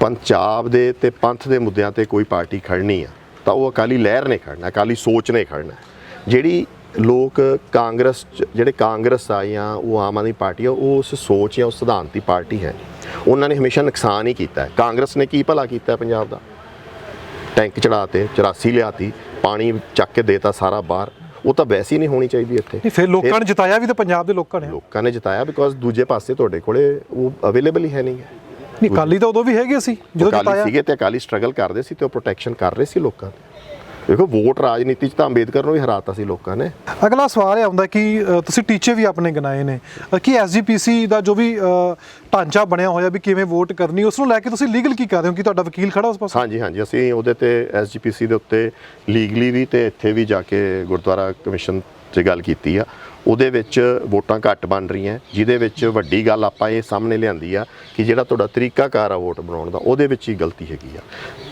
ਪੰਜਾਬ ਦੇ ਤੇ ਪੰਥ ਦੇ ਮੁੱਦਿਆਂ ਤੇ ਕੋਈ ਪਾਰਟੀ ਖੜਨੀ ਆ ਤਾਂ ਉਹ ਅਕਾਲੀ ਲਹਿਰ ਨੇ ਖੜਨਾ ਅਕਾਲੀ ਸੋਚ ਨੇ ਖੜਨਾ ਜਿਹੜੀ ਲੋਕ ਕਾਂਗਰਸ ਜਿਹੜੇ ਕਾਂਗਰਸ ਆ ਜਾਂ ਉਹ ਆਮ ਆਦਮੀ ਪਾਰਟੀ ਆ ਉਹ ਉਸ ਸੋਚ ਜਾਂ ਉਸ ਸਿਧਾਂਤ ਦੀ ਪਾਰਟੀ ਹੈ। ਉਹਨਾਂ ਨੇ ਹਮੇਸ਼ਾ ਨੁਕਸਾਨ ਹੀ ਕੀਤਾ ਹੈ। ਕਾਂਗਰਸ ਨੇ ਕੀ ਭਲਾ ਕੀਤਾ ਪੰਜਾਬ ਦਾ? ਟੈਂਕ ਚੜਾਤੇ 84 ਲਿਆਤੀ ਪਾਣੀ ਚੱਕ ਕੇ ਦੇਤਾ ਸਾਰਾ ਬਾਹਰ। ਉਹ ਤਾਂ ਵੈਸੇ ਹੀ ਨਹੀਂ ਹੋਣੀ ਚਾਹੀਦੀ ਇੱਥੇ। ਨਹੀਂ ਫਿਰ ਲੋਕਾਂ ਨੇ ਜਿਤਾਇਆ ਵੀ ਤਾਂ ਪੰਜਾਬ ਦੇ ਲੋਕਾਂ ਨੇ। ਲੋਕਾਂ ਨੇ ਜਿਤਾਇਆ ਬਿਕੋਜ਼ ਦੂਜੇ ਪਾਸੇ ਤੁਹਾਡੇ ਕੋਲੇ ਉਹ ਅਵੇਲੇਬਲ ਹੀ ਹੈ ਨਹੀਂ ਹੈ। ਨਹੀਂ ਅਕਾਲੀ ਤਾਂ ਉਦੋਂ ਵੀ ਹੈਗੇ ਸੀ ਜਦੋਂ ਜਿਤਾਇਆ। ਸੀਗੇ ਤੇ ਅਕਾਲੀ ਸਟਰਗਲ ਕਰਦੇ ਸੀ ਤੇ ਉਹ ਪ੍ਰੋਟੈਕਸ਼ਨ ਕਰ ਰਹੇ ਸੀ ਲੋਕਾਂ ਦੀ ਦੇਖੋ ਵੋਟ ਰਾਜਨੀਤੀ 'ਚ ਤਾਂ ਅੰਬੇਦਕਰ ਨੂੰ ਵੀ ਹਰਾਤਾ ਸੀ ਲੋਕਾਂ ਨੇ। ਅਗਲਾ ਸਵਾਲ ਇਹ ਆਉਂਦਾ ਕਿ ਤੁਸੀਂ ਟੀਚੇ ਵੀ ਆਪਣੇ ਗਿਣਾਏ ਨੇ। ਕਿ ਐਸਜੀਪੀਸੀ ਦਾ ਜੋ ਵੀ ਢਾਂਚਾ ਬਣਿਆ ਹੋਇਆ ਵੀ ਕਿਵੇਂ ਵੋਟ ਕਰਨੀ ਉਸ ਨੂੰ ਲੈ ਕੇ ਤੁਸੀਂ ਲੀਗਲ ਕੀ ਕਰ ਰਹੇ ਹੋ ਕਿ ਤੁਹਾਡਾ ਵਕੀਲ ਖੜਾ ਉਸ ਪਾਸੇ? ਹਾਂਜੀ ਹਾਂਜੀ। ਅਸੀਂ ਉਹਦੇ ਤੇ ਐਸਜੀਪੀਸੀ ਦੇ ਉੱਤੇ ਲੀਗਲੀ ਵੀ ਤੇ ਇੱਥੇ ਵੀ ਜਾ ਕੇ ਗੁਰਦੁਆਰਾ ਕਮਿਸ਼ਨ 'ਚ ਗੱਲ ਕੀਤੀ ਆ। ਉਹਦੇ ਵਿੱਚ ਵੋਟਾਂ ਘੱਟ ਬਣ ਰਹੀਆਂ, ਜਿਹਦੇ ਵਿੱਚ ਵੱਡੀ ਗੱਲ ਆਪਾਂ ਇਹ ਸਾਹਮਣੇ ਲਿਆਂਦੀ ਆ ਕਿ ਜਿਹੜਾ ਤੁਹਾਡਾ ਤਰੀਕਾਕਾਰ ਆ ਵੋਟ ਬਣਾਉਣ ਦਾ, ਉਹਦੇ ਵਿੱਚ ਹੀ ਗਲਤੀ ਹੈਗੀ ਆ।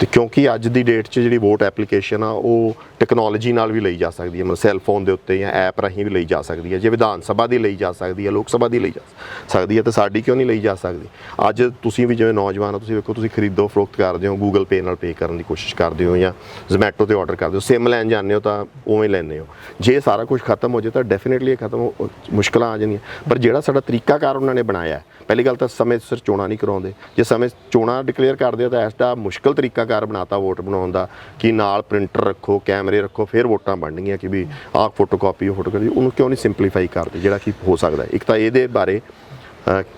ਤੇ ਕਿਉਂਕਿ ਅੱਜ ਦੀ ਡੇਟ 'ਚ ਜਿਹੜੀ ਵੋਟ ਐਪਲੀਕੇਸ਼ਨ ਆ, ਉਹ ਟੈਕਨੋਲੋਜੀ ਨਾਲ ਵੀ ਲਈ ਜਾ ਸਕਦੀ ਹੈ ਮਤਲਬ ਸੈੱਲ ਫੋਨ ਦੇ ਉੱਤੇ ਜਾਂ ਐਪ ਰਾਹੀਂ ਵੀ ਲਈ ਜਾ ਸਕਦੀ ਹੈ ਜੇ ਵਿਧਾਨ ਸਭਾ ਦੀ ਲਈ ਜਾ ਸਕਦੀ ਹੈ ਲੋਕ ਸਭਾ ਦੀ ਲਈ ਜਾ ਸਕਦੀ ਹੈ ਤੇ ਸਾਡੀ ਕਿਉਂ ਨਹੀਂ ਲਈ ਜਾ ਸਕਦੀ? ਅੱਜ ਤੁਸੀਂ ਵੀ ਜਿਵੇਂ ਨੌਜਵਾਨ ਹੋ ਤੁਸੀਂ ਵੇਖੋ, ਤੁਸੀਂ ਖਰੀਦੋ, ਫਰੋਖਤ ਕਰਦੇ ਹੋ ਗੂਗਲ ਪੇ ਨਾਲ ਪੇ ਕਰਨ ਦੀ ਕੋਸ਼ਿਸ਼ ਕਰਦੇ ਹੋ ਜਾਂ ਜ਼ੋਮੈਟੋ ਤੇ ਆਰਡਰ ਕਰਦੇ ਹੋ ਸਿਮ ਲੈਣ ਜਾਂਦੇ ਹੋ ਤਾਂ ਉਵੇਂ ਲੈਂਦੇ ਹੋ। ਜੇ ਸਾਰਾ ਕੁਝ ਖਤਮ ਹੋ ਜਾਏ ਤਾਂ ਡੈਫੀਨਿਟਲੀ ਖਤਮ ਹੋ- ਮੁਸ਼ਕਲਾਂ ਆ ਜਾਂਦੀਆਂ। ਪਰ ਜਿਹੜਾ ਸਾਡਾ ਤਰੀਕਾਕਾਰ ਉਹਨਾਂ ਨੇ ਬਣਾਇਆ ਪਹਿਲੀ ਗੱਲ ਤਾਂ ਸਮੇਂ ਸਿਰ ਚੋਣਾਂ ਨਹੀਂ ਕਰਾਉਂਦੇ। ਜੇ ਸਮੇਂ ਚੋਣਾਂ ਡਿਕਲੇਅਰ ਕਰਦੇ ਆ ਤਾਂ ਐਸਾ ਮੁਸ਼ਕਲ ਤਰੀਕਾਕਾਰ ਬਣਾਤਾ ਵੋਟ ਬਣਾਉਣ ਦਾ, ਕਿ ਨਾਲ ਪ੍ਰਿੰਟਰ ਰੱਖੋ, ਕੈਮਰੇ ਰੱਖੋ, ਫਿਰ ਵੋਟਾਂ ਬਣਨਗੀਆਂ ਕਿ ਵੀ ਆਹ ਫੋਟੋ ਕਾਪੀ ਉਹ ਫੋਟੋ ਕਾਪੀ ਉਹਨੂੰ ਕਿਉਂ ਨਹੀਂ ਸਿੰਪਲੀਫਾਈ ਕਰਦੇ, ਜਿਹੜਾ ਕਿ ਹੋ ਸਕਦਾ ਇੱਕ ਤਾਂ ਇਹਦੇ ਬਾਰੇ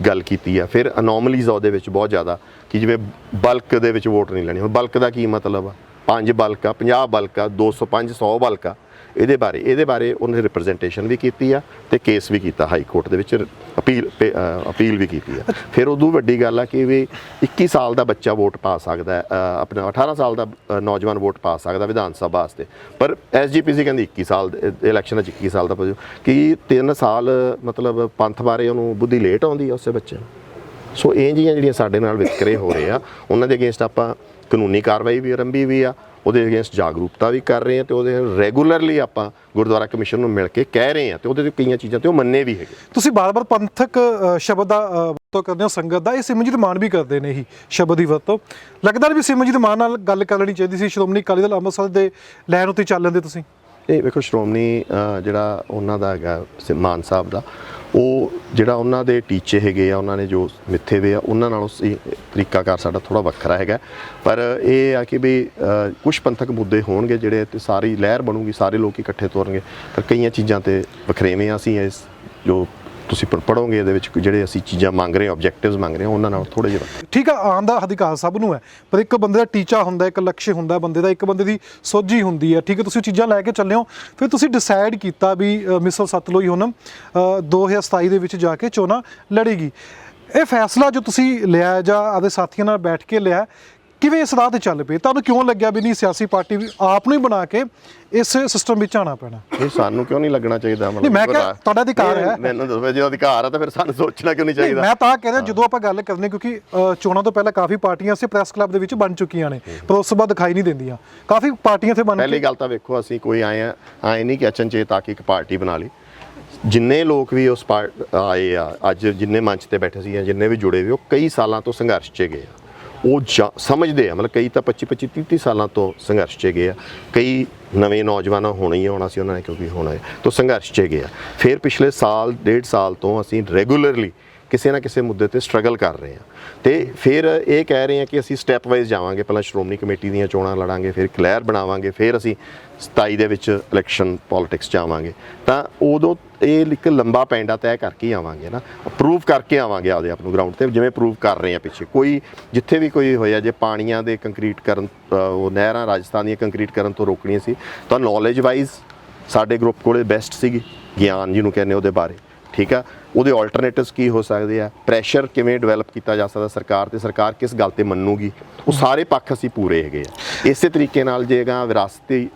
ਗੱਲ ਕੀਤੀ ਆ। ਫਿਰ ਅਨੋਮਲੀਜ਼ ਆ ਉਹਦੇ ਵਿੱਚ ਬਹੁਤ ਜ਼ਿਆਦਾ, ਕਿ ਜਿਵੇਂ ਬਲਕ ਦੇ ਵਿੱਚ ਵੋਟ ਨਹੀਂ ਲੈਣੀ। ਹੁਣ ਬਲਕ ਦਾ ਕੀ ਮਤਲਬ ਆ? ਪੰਜ ਬਲਕ ਆ 50 ਬਲਕ ਆ 205 100 ਬਲਕ ਆ। ਇਹਦੇ ਬਾਰੇ ਇਹਦੇ ਬਾਰੇ ਉਹਨੇ ਰਿਪਰੈਜ਼ੈਂਟੇਸ਼ਨ ਵੀ ਕੀਤੀ ਆ ਤੇ ਕੇਸ ਵੀ ਕੀਤਾ ਹਾਈ ਕੋਰਟ ਦੇ ਵਿੱਚ ਅਪੀਲ, ਪੇ- ਅਪੀਲ ਵੀ ਕੀਤੀ ਆ। ਫਿਰ ਉਦੋਂ ਵੱਡੀ ਗੱਲ ਆ ਕਿ ਵੀ 21 ਸਾਲ ਦਾ ਬੱਚਾ ਵੋਟ ਪਾ ਸਕਦਾ ਹੈ ਆਪਣਾ 18 ਸਾਲ ਦਾ ਨੌਜਵਾਨ ਵੋਟ ਪਾ ਸਕਦਾ ਵਿਧਾਨ ਸਭਾ ਵਾਸਤੇ। ਪਰ ਐਸਜੀਪੀਸੀ ਕਹਿੰਦੀ 21 ਸਾਲ ਇਲੈਕਸ਼ਨ 'ਚ 21 ਸਾਲ ਦਾ ਕਿ 3 ਸਾਲ ਮਤਲਬ ਪੰਥ ਬਾਰੇ ਉਹਨੂੰ ਬੁੱਧੀ ਲੇਟ ਆਉਂਦੀ ਆ ਉਸੇ ਬੱਚੇ ਨੂੰ। ਸੋ ਇਹ ਜਿਹੀਆਂ ਜਿਹੜੀਆਂ ਸਾਡੇ ਨਾਲ ਵਿਤਕਰੇ ਹੋ ਰਹੇ ਆ, ਉਹਨਾਂ ਦੇ ਅਗੇਂਸਟ ਆਪਾਂ ਕਾਨੂੰਨੀ ਕਾਰਵਾਈ ਵੀ ਆਰੰਭੀ ਵੀ ਆ ਉਹਦੇ ਅਗੇਂਸਟ ਜਾਗਰੂਕਤਾ ਵੀ ਕਰ ਰਹੇ ਆ ਤੇ ਉਹਦੇ ਰੈਗੂਲਰਲੀ ਆਪਾਂ ਗੁਰਦੁਆਰਾ ਕਮਿਸ਼ਨ ਨੂੰ ਮਿਲ ਕੇ ਕਹਿ ਰਹੇ ਹਾਂ ਤੇ ਉਹਦੇ ਤੇ ਕਈਆਂ ਚੀਜ਼ਾਂ ਤੇ ਉਹ ਮੰਨੇ ਵੀ ਹੈਗੇ। ਤੁਸੀਂ ਬਾਰ-ਬਾਰ ਪੰਥਕ ਸ਼ਬਦ ਦਾ ਵਰਤੋਂ ਕਰਦੇ ਹੋ, ਸੰਗਤ ਦਾ, ਇਹ ਸਿਮਰਜੀਤ ਮਾਨ ਵੀ ਕਰਦੇ ਨੇ ਇਹੀ ਸ਼ਬਦ ਦੀ ਵਰਤੋਂ। ਲੱਗਦਾ ਵੀ ਸਿਮਰਜੀਤ ਮਾਨ ਨਾਲ ਗੱਲ ਕਰ ਲੈਣੀ ਚਾਹੀਦੀ ਸੀ, ਸ਼੍ਰੋਮਣੀ ਅਕਾਲੀ ਦਲ ਅੰਮ੍ਰਿਤਸਰ ਦੇ ਲੈਣ ਉੱਤੇ ਚੱਲ ਲੈਂਦੇ ਤੁਸੀਂ? ਇਹ ਵੇਖੋ ਸ਼੍ਰੋਮਣੀ ਜਿਹੜਾ ਉਹਨਾਂ ਦਾ ਹੈਗਾ ਸ- ਮਾਨ ਸਾਹਿਬ ਦਾ, ਉਹ ਜਿਹੜਾ ਉਹਨਾਂ ਦੇ ਟੀਚੇ ਹੈਗੇ ਆ, ਉਹਨਾਂ ਨੇ ਜੋ ਮਿੱਥੇ ਵੇ ਆ, ਉਹਨਾਂ ਨਾਲੋਂ ਸੀ ਤਰੀਕਾਕਾਰ ਸਾਡਾ ਥੋੜਾ ਵੱਖਰਾ ਹੈਗਾ। ਪਰ ਇਹ ਆ ਕਿ ਵੀ ਕੁਝ ਪੰਥਕ ਮੁੱਦੇ ਹੋਣਗੇ ਜਿਹੜੇ ਤੇ ਸਾਰੀ ਲਹਿਰ ਬਣੂਗੀ, ਸਾਰੇ ਲੋਕ ਇਕੱਠੇ ਤੁਰਨਗੇ, ਪਰ ਕਈਆਂ ਚੀਜ਼ਾਂ ਤੇ ਵਖਰੇਵੇਂ ਆ ਅਸੀਂ ਇਸ ਜੋ ਤੁਸੀਂ ਪੜੋਗੇ ਇਹਦੇ ਵਿੱਚ ਜਿਹੜੇ ਅਸੀਂ ਚੀਜ਼ਾਂ ਮੰਗ ਰਹੇ ਹਾਂ ਆਬਜੈਕਟਿਵਸ ਮੰਗ ਰਹੇ ਹਾਂ ਉਹਨਾਂ ਨਾਲ ਥੋੜੇ ਜਿਹਾ ਠੀਕ ਆ ਆਉਣ ਦਾ ਅਧਿਕਾਰ ਸਭ ਨੂੰ ਹੈ ਪਰ ਇੱਕ ਬੰਦੇ ਦਾ ਟੀਚਾ ਹੁੰਦਾ ਇੱਕ ਲਕਸ਼ ਹੁੰਦਾ ਬੰਦੇ ਦਾ ਇੱਕ ਬੰਦੇ ਦੀ ਸੋਝੀ ਹੁੰਦੀ ਹੈ ਠੀਕ ਹੈ? ਤੁਸੀਂ ਉਹ ਚੀਜ਼ਾਂ ਲੈ ਕੇ ਚੱਲੇ ਹੋ ਫਿਰ ਤੁਸੀਂ ਡਿਸਾਈਡ ਕੀਤਾ ਵੀ ਅ, ਮਿਸਲ ਸਤਲੁਜ ਹੁਣ ਅ, 2027 ਦੇ ਵਿੱਚ ਜਾ ਕੇ ਚੋਣਾਂ ਲੜੇਗੀ। ਇਹ ਫੈਸਲਾ ਜੋ ਤੁਸੀਂ ਲਿਆ ਜਾਂ ਆਪਦੇ ਸਾਥੀਆਂ ਨਾਲ ਬੈਠ ਕੇ ਲਿਆ ਕਿਵੇਂ ਇਸ ਰਾਹ ਤੇ ਚੱਲ ਪਏ? ਤੁਹਾਨੂੰ ਕਿਉਂ ਲੱਗਿਆ ਵੀ ਨਹੀਂ ਸਿਆਸੀ ਪਾਰਟੀ ਵੀ ਆਪ ਨੂੰ ਹੀ ਬਣਾ ਕੇ ਇਸ ਸਿਸਟਮ ਵਿੱਚ ਆਣਾ ਪੈਣਾ? ਇਹ ਸਾਨੂੰ ਕਿਉਂ ਨਹੀਂ ਲੱਗਣਾ ਚਾਹੀਦਾ? ਨਹੀਂ, ਮੈਂ ਕਿਹਾ ਤੁਹਾਡਾ ਅਧਿਕਾਰ ਹੈ। ਮੈਨੂੰ ਦੱਸੋ ਜੇ ਅਧਿਕਾਰ ਆ ਤਾਂ ਫਿਰ ਸਾਨੂੰ ਸੋਚਣਾ ਕਿਉਂ ਨਹੀਂ ਚਾਹੀਦਾ? ਮੈਂ ਤਾਂ ਕਹਿ ਰਿਹਾ ਜਦੋਂ ਆਪਾਂ ਗੱਲ ਕਰਨੀ ਕਿਉਂਕਿ ਚੋਣਾਂ ਤੋਂ ਪਹਿਲਾਂ ਕਾਫੀ ਪਾਰਟੀਆਂ ਸੀ ਪ੍ਰੈਸ ਕਲੱਬ ਦੇ ਵਿੱਚ ਬਣ ਚੁੱਕੀਆਂ ਨੇ। ਪਰ ਉਸ ਤੋਂ ਬਾਅਦ ਦਿਖਾਈ ਨਹੀਂ ਦਿੰਦੀਆਂ। ਕਾਫੀ ਪਾਰਟੀਆਂ ਇੱਥੇ ਬਣ ਪਹਿਲੀ ਗੱਲ ਤਾਂ ਵੇਖੋ ਅਸੀਂ ਕੋਈ ਆਏ ਆ ਆਏ ਨਹੀਂ ਕਿ ਅਚਨਚੇਤ ਆ ਕੇ ਇੱਕ ਪਾਰਟੀ ਬਣਾ ਲਈ। ਜਿੰਨੇ ਲੋਕ ਵੀ ਉਸ ਪਾਰਟ ਆਏ ਆ ਅੱਜ ਜਿੰਨੇ ਮੰਚ ਤੇ ਬੈਠੇ ਸੀ ਜਾਂ ਜਿੰਨੇ ਵੀ ਜੁੜੇ ਵੀ ਉਹ ਕਈ ਸਾਲਾਂ ਤੋਂ ਸੰਘਰਸ਼ 'ਚ ਗਏ ਆ। ਉਹ ਜਾ- ਸਮਝਦੇ ਆ, ਮਤਲਬ ਕਈ ਤਾਂ 25 25 30 30 ਸਾਲਾਂ ਤੋਂ ਸੰਘਰਸ਼ 'ਚ ਗਏ ਆ। ਕਈ ਨਵੇਂ ਨੌਜਵਾਨ ਹੋਣਾ ਹੀ ਹੋਣਾ ਸੀ ਉਹਨਾਂ ਨੇ ਕਿਉਂਕਿ ਹੋਣਾ ਹੈ, ਤੋਂ ਸੰਘਰਸ਼ 'ਚ ਗਏ ਆ। ਫਿਰ ਪਿਛਲੇ ਸਾਲ, ਡੇਢ ਸਾਲ ਤੋਂ ਅਸੀਂ ਰੈਗੂਲਰਲੀ ਕਿਸੇ ਨਾ ਕਿਸੇ ਮੁੱਦੇ ਤੇ ਸਟਰਗਲ ਕਰ ਰਹੇ ਹਾਂ। ਤੇ ਫਿਰ ਇਹ ਕਹਿ ਰਹੇ ਹਾਂ ਕਿ ਅਸੀਂ ਸਟੈਪ ਵਾਈਜ਼ ਜਾਵਾਂਗੇ, ਪਹਿਲਾਂ ਸ਼੍ਰੋਮਣੀ ਕਮੇਟੀ ਦੀਆਂ ਚੋਣਾਂ ਲੜਾਂਗੇ, ਫਿਰ ਕਲੈਰ ਬਣਾਵਾਂਗੇ, ਫਿਰ ਅਸੀਂ 27 ਦੇ ਵਿੱਚ ਇਲੈਕਸ਼ਨ ਪੋਲਿਟਿਕਸ ਜਾਵਾਂਗੇ ਤਾਂ ਉਦੋਂ ਇਹ ਇੱਕ ਲੰਬਾ ਪੈਂਡਾ ਤੈਅ ਕਰਕੇ ਹੀ ਆਵਾਂਗੇ ਨਾ। ਅਪਰੂਵ ਕਰਕੇ ਆਵਾਂਗੇ ਆਪਦੇ ਆਪ ਨੂੰ ਗਰਾਊਂਡ ਤੇ, ਜਿਵੇਂ ਪ੍ਰੂਵ ਕਰ ਰਹੇ ਆ ਪਿੱਛੇ। ਕੋਈ ਜਿੱਥੇ ਵੀ ਕੋਈ ਹੋਇਆ, ਜੇ ਪਾਣੀਆਂ ਦੇ ਕੰਕਰੀਟ ਕਰਨ ਉਹ ਨਹਿਰਾਂ ਰਾਜਸਥਾਨ ਦੀਆਂ ਕੰਕਰੀਟ ਕਰਨ ਤੋਂ ਰੋਕਣੀਆਂ ਸੀ, ਤਾਂ ਨੌਲੇਜ ਵਾਈਜ਼ ਸਾਡੇ ਗਰੁੱਪ ਕੋਲੇ ਬੈਸਟ ਸੀਗੀ, ਗਿਆਨ ਜਿਹਨੂੰ ਕਹਿੰਦੇ ਉਹਦੇ ਬਾਰੇ। ਠੀਕ ਆ? ਉਹਦੇ ਆਲਟਰਨੇਟਿਵਸ ਕੀ ਹੋ ਸਕਦੇ ਆ? ਪ੍ਰੈਸ਼ਰ ਕਿਵੇਂ ਡਿਵੈਲਪ ਕੀਤਾ ਜਾ ਸਕਦਾ ਸਰਕਾਰ ਤੇ? ਸਰਕਾਰ ਕਿਸ ਗੱਲ ਤੇ ਮੰਨੂਗੀ? ਉਹ ਸਾਰੇ ਪੱਖ ਅਸੀਂ ਪੂਰੇ ਹੈਗੇ ਆ। ਇਸੇ ਤਰੀਕੇ ਨਾਲ ਜੇਗਾ ਵਿਰਾਸਤੀ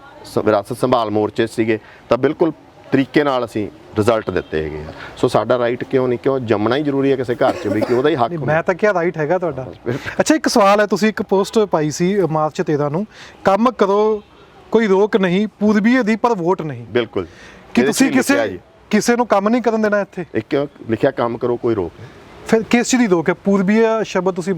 ਵਿਰਾਸਤ ਸੰਭਾਲ ਮੋਰਚੇ ਸੀਗੇ ਤਾਂ ਬਿਲਕੁਲ ਤਰੀਕੇ ਨਾਲ ਅਸੀਂ ਰਿਜ਼ਲਟ ਦਿੱਤੇ ਹੈਗੇ ਆ। ਸੋ ਸਾਡਾ ਰਾਈਟ ਕਿਉਂ ਨਹੀਂ? ਕਿਉਂ ਜੰਮਣਾ ਹੀ ਜ਼ਰੂਰੀ ਹੈ ਕਿਸੇ ਘਰ 'ਚ ਵੀ ਕਿ ਉਹਦਾ ਹੀ ਹੱਕ ਮੈਂ ਤਾਂ ਕਿਹਾ ਰਾਈਟ ਹੈਗਾ ਤੁਹਾਡਾ। ਅੱਛਾ ਇੱਕ ਸਵਾਲ ਹੈ ਤੁਸੀਂ ਇੱਕ ਪੋਸਟ ਪਾਈ ਸੀ ਮਾਰਚ 13 ਨੂੰ ਕੰਮ ਕਰੋ ਕੋਈ ਰੋਕ ਨਹੀਂ ਪੂਰਬੀਏ ਦੀ ਪਰ ਵੋਟ ਨਹੀਂ। ਬਿਲਕੁਲ। ਕਿ ਤੁਸੀਂ ਕਿਸੇ। ਕਿਸੇ ਨੂੰ ਕੰਮ ਨਹੀਂ ਕਰਨ ਦੇਣਾ ਇੱਥੇ? ਇੱਕ ਲਿਖਿਆ ਕੰਮ ਕਰੋ ਕੋਈ ਰੋਕ ਨਹੀਂ। ਫਿਰ ਕਿਸ ਚੀਜ਼ ਦੀ ਰੋਕ ਹੈ? ਪੂਰਬੀਏ ਸ਼ਬਦ ਤੁਸੀਂ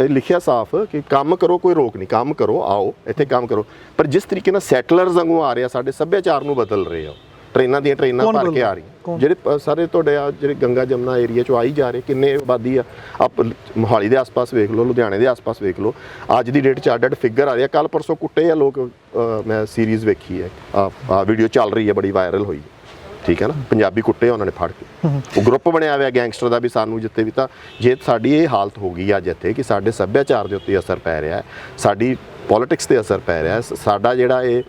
ਇਹ ਲਿਖਿਆ ਸਾਫ਼ ਕਿ ਕੰਮ ਕਰੋ ਕੋਈ ਰੋਕ ਨਹੀਂ। ਕੰਮ ਕਰੋ ਆਓ ਇੱਥੇ ਕੰਮ ਕਰੋ। ਪਰ ਜਿਸ ਤਰੀਕੇ ਨਾਲ ਸੈਟਲਰਸ ਵਾਂਗੂ ਆ ਰਿਹਾ ਸਾਡੇ ਸੱਭਿਆਚਾਰ ਨੂੰ ਬਦਲ ਰਹੇ ਹੋ ਟ੍ਰੇਨਾਂ ਦੀਆਂ ਟ੍ਰੇਨਾਂ ਭਰ ਕੇ? ਆ ਕੌਣ? ਜਿਹੜੇ ਸਾਰੇ ਤੁਹਾਡੇ ਆ ਜਿਹੜੇ ਗੰਗਾ ਜਮਨਾ ਏਰੀਆ ਚੋਂ ਆਈ ਜਾ ਰਹੇ ਕਿੰਨੇ ਆਬਾਦੀ ਆ? ਆਪ ਮੋਹਾਲੀ ਦੇ ਆਸ-ਪਾਸ ਵੇਖ ਲਓ ਲੁਧਿਆਣੇ ਦੇ ਆਸ-ਪਾਸ ਵੇਖ ਲਓ। ਅੱਜ ਦੀ ਡੇਟ 'ਚ ਅੱਡ ਅੱਡ ਫਿਗਰ ਆ ਰਿਹਾ ਕੱਲ ਪਰਸੋਂ ਕੁੱਟੇ ਆ ਲੋਕ ਮੈਂ ਸੀਰੀਜ਼ ਵੇਖੀ ਹੈ। ਆ ਆ ਵੀਡੀਓ ਚੱਲ ਰਹੀ ਹੈ ਬੜੀ ਵਾਇਰਲ ਹੋਈ ਠੀਕ ਹੈ ਨਾ? ਪੰਜਾਬੀ ਕੁੱਟੇ ਉਹਨਾਂ ਨੇ ਫੜ ਕੇ। ਉਹ ਗਰੁੱਪ ਬਣਿਆ ਹੋਇਆ ਗੈਂਗਸਟਰ ਦਾ ਵੀ ਸਾਨੂੰ ਜਿੱਥੇ ਵੀ ਤਾਂ ਜੇ ਸਾਡੀ ਇਹ ਹਾਲਤ ਹੋ ਗਈ ਅੱਜ ਇੱਥੇ ਕਿ ਸਾਡੇ ਸੱਭਿਆਚਾਰ ਦੇ ਉੱਤੇ ਅਸਰ ਪੈ ਰਿਹਾ ਹੈ ਸਾਡੀ ਪੋਲਿਟਿਕਸ ਤੇ ਅਸਰ ਪੈ ਰਿਹਾ ਹੈ ਸਾਡਾ ਜਿਹੜਾ ਇਹ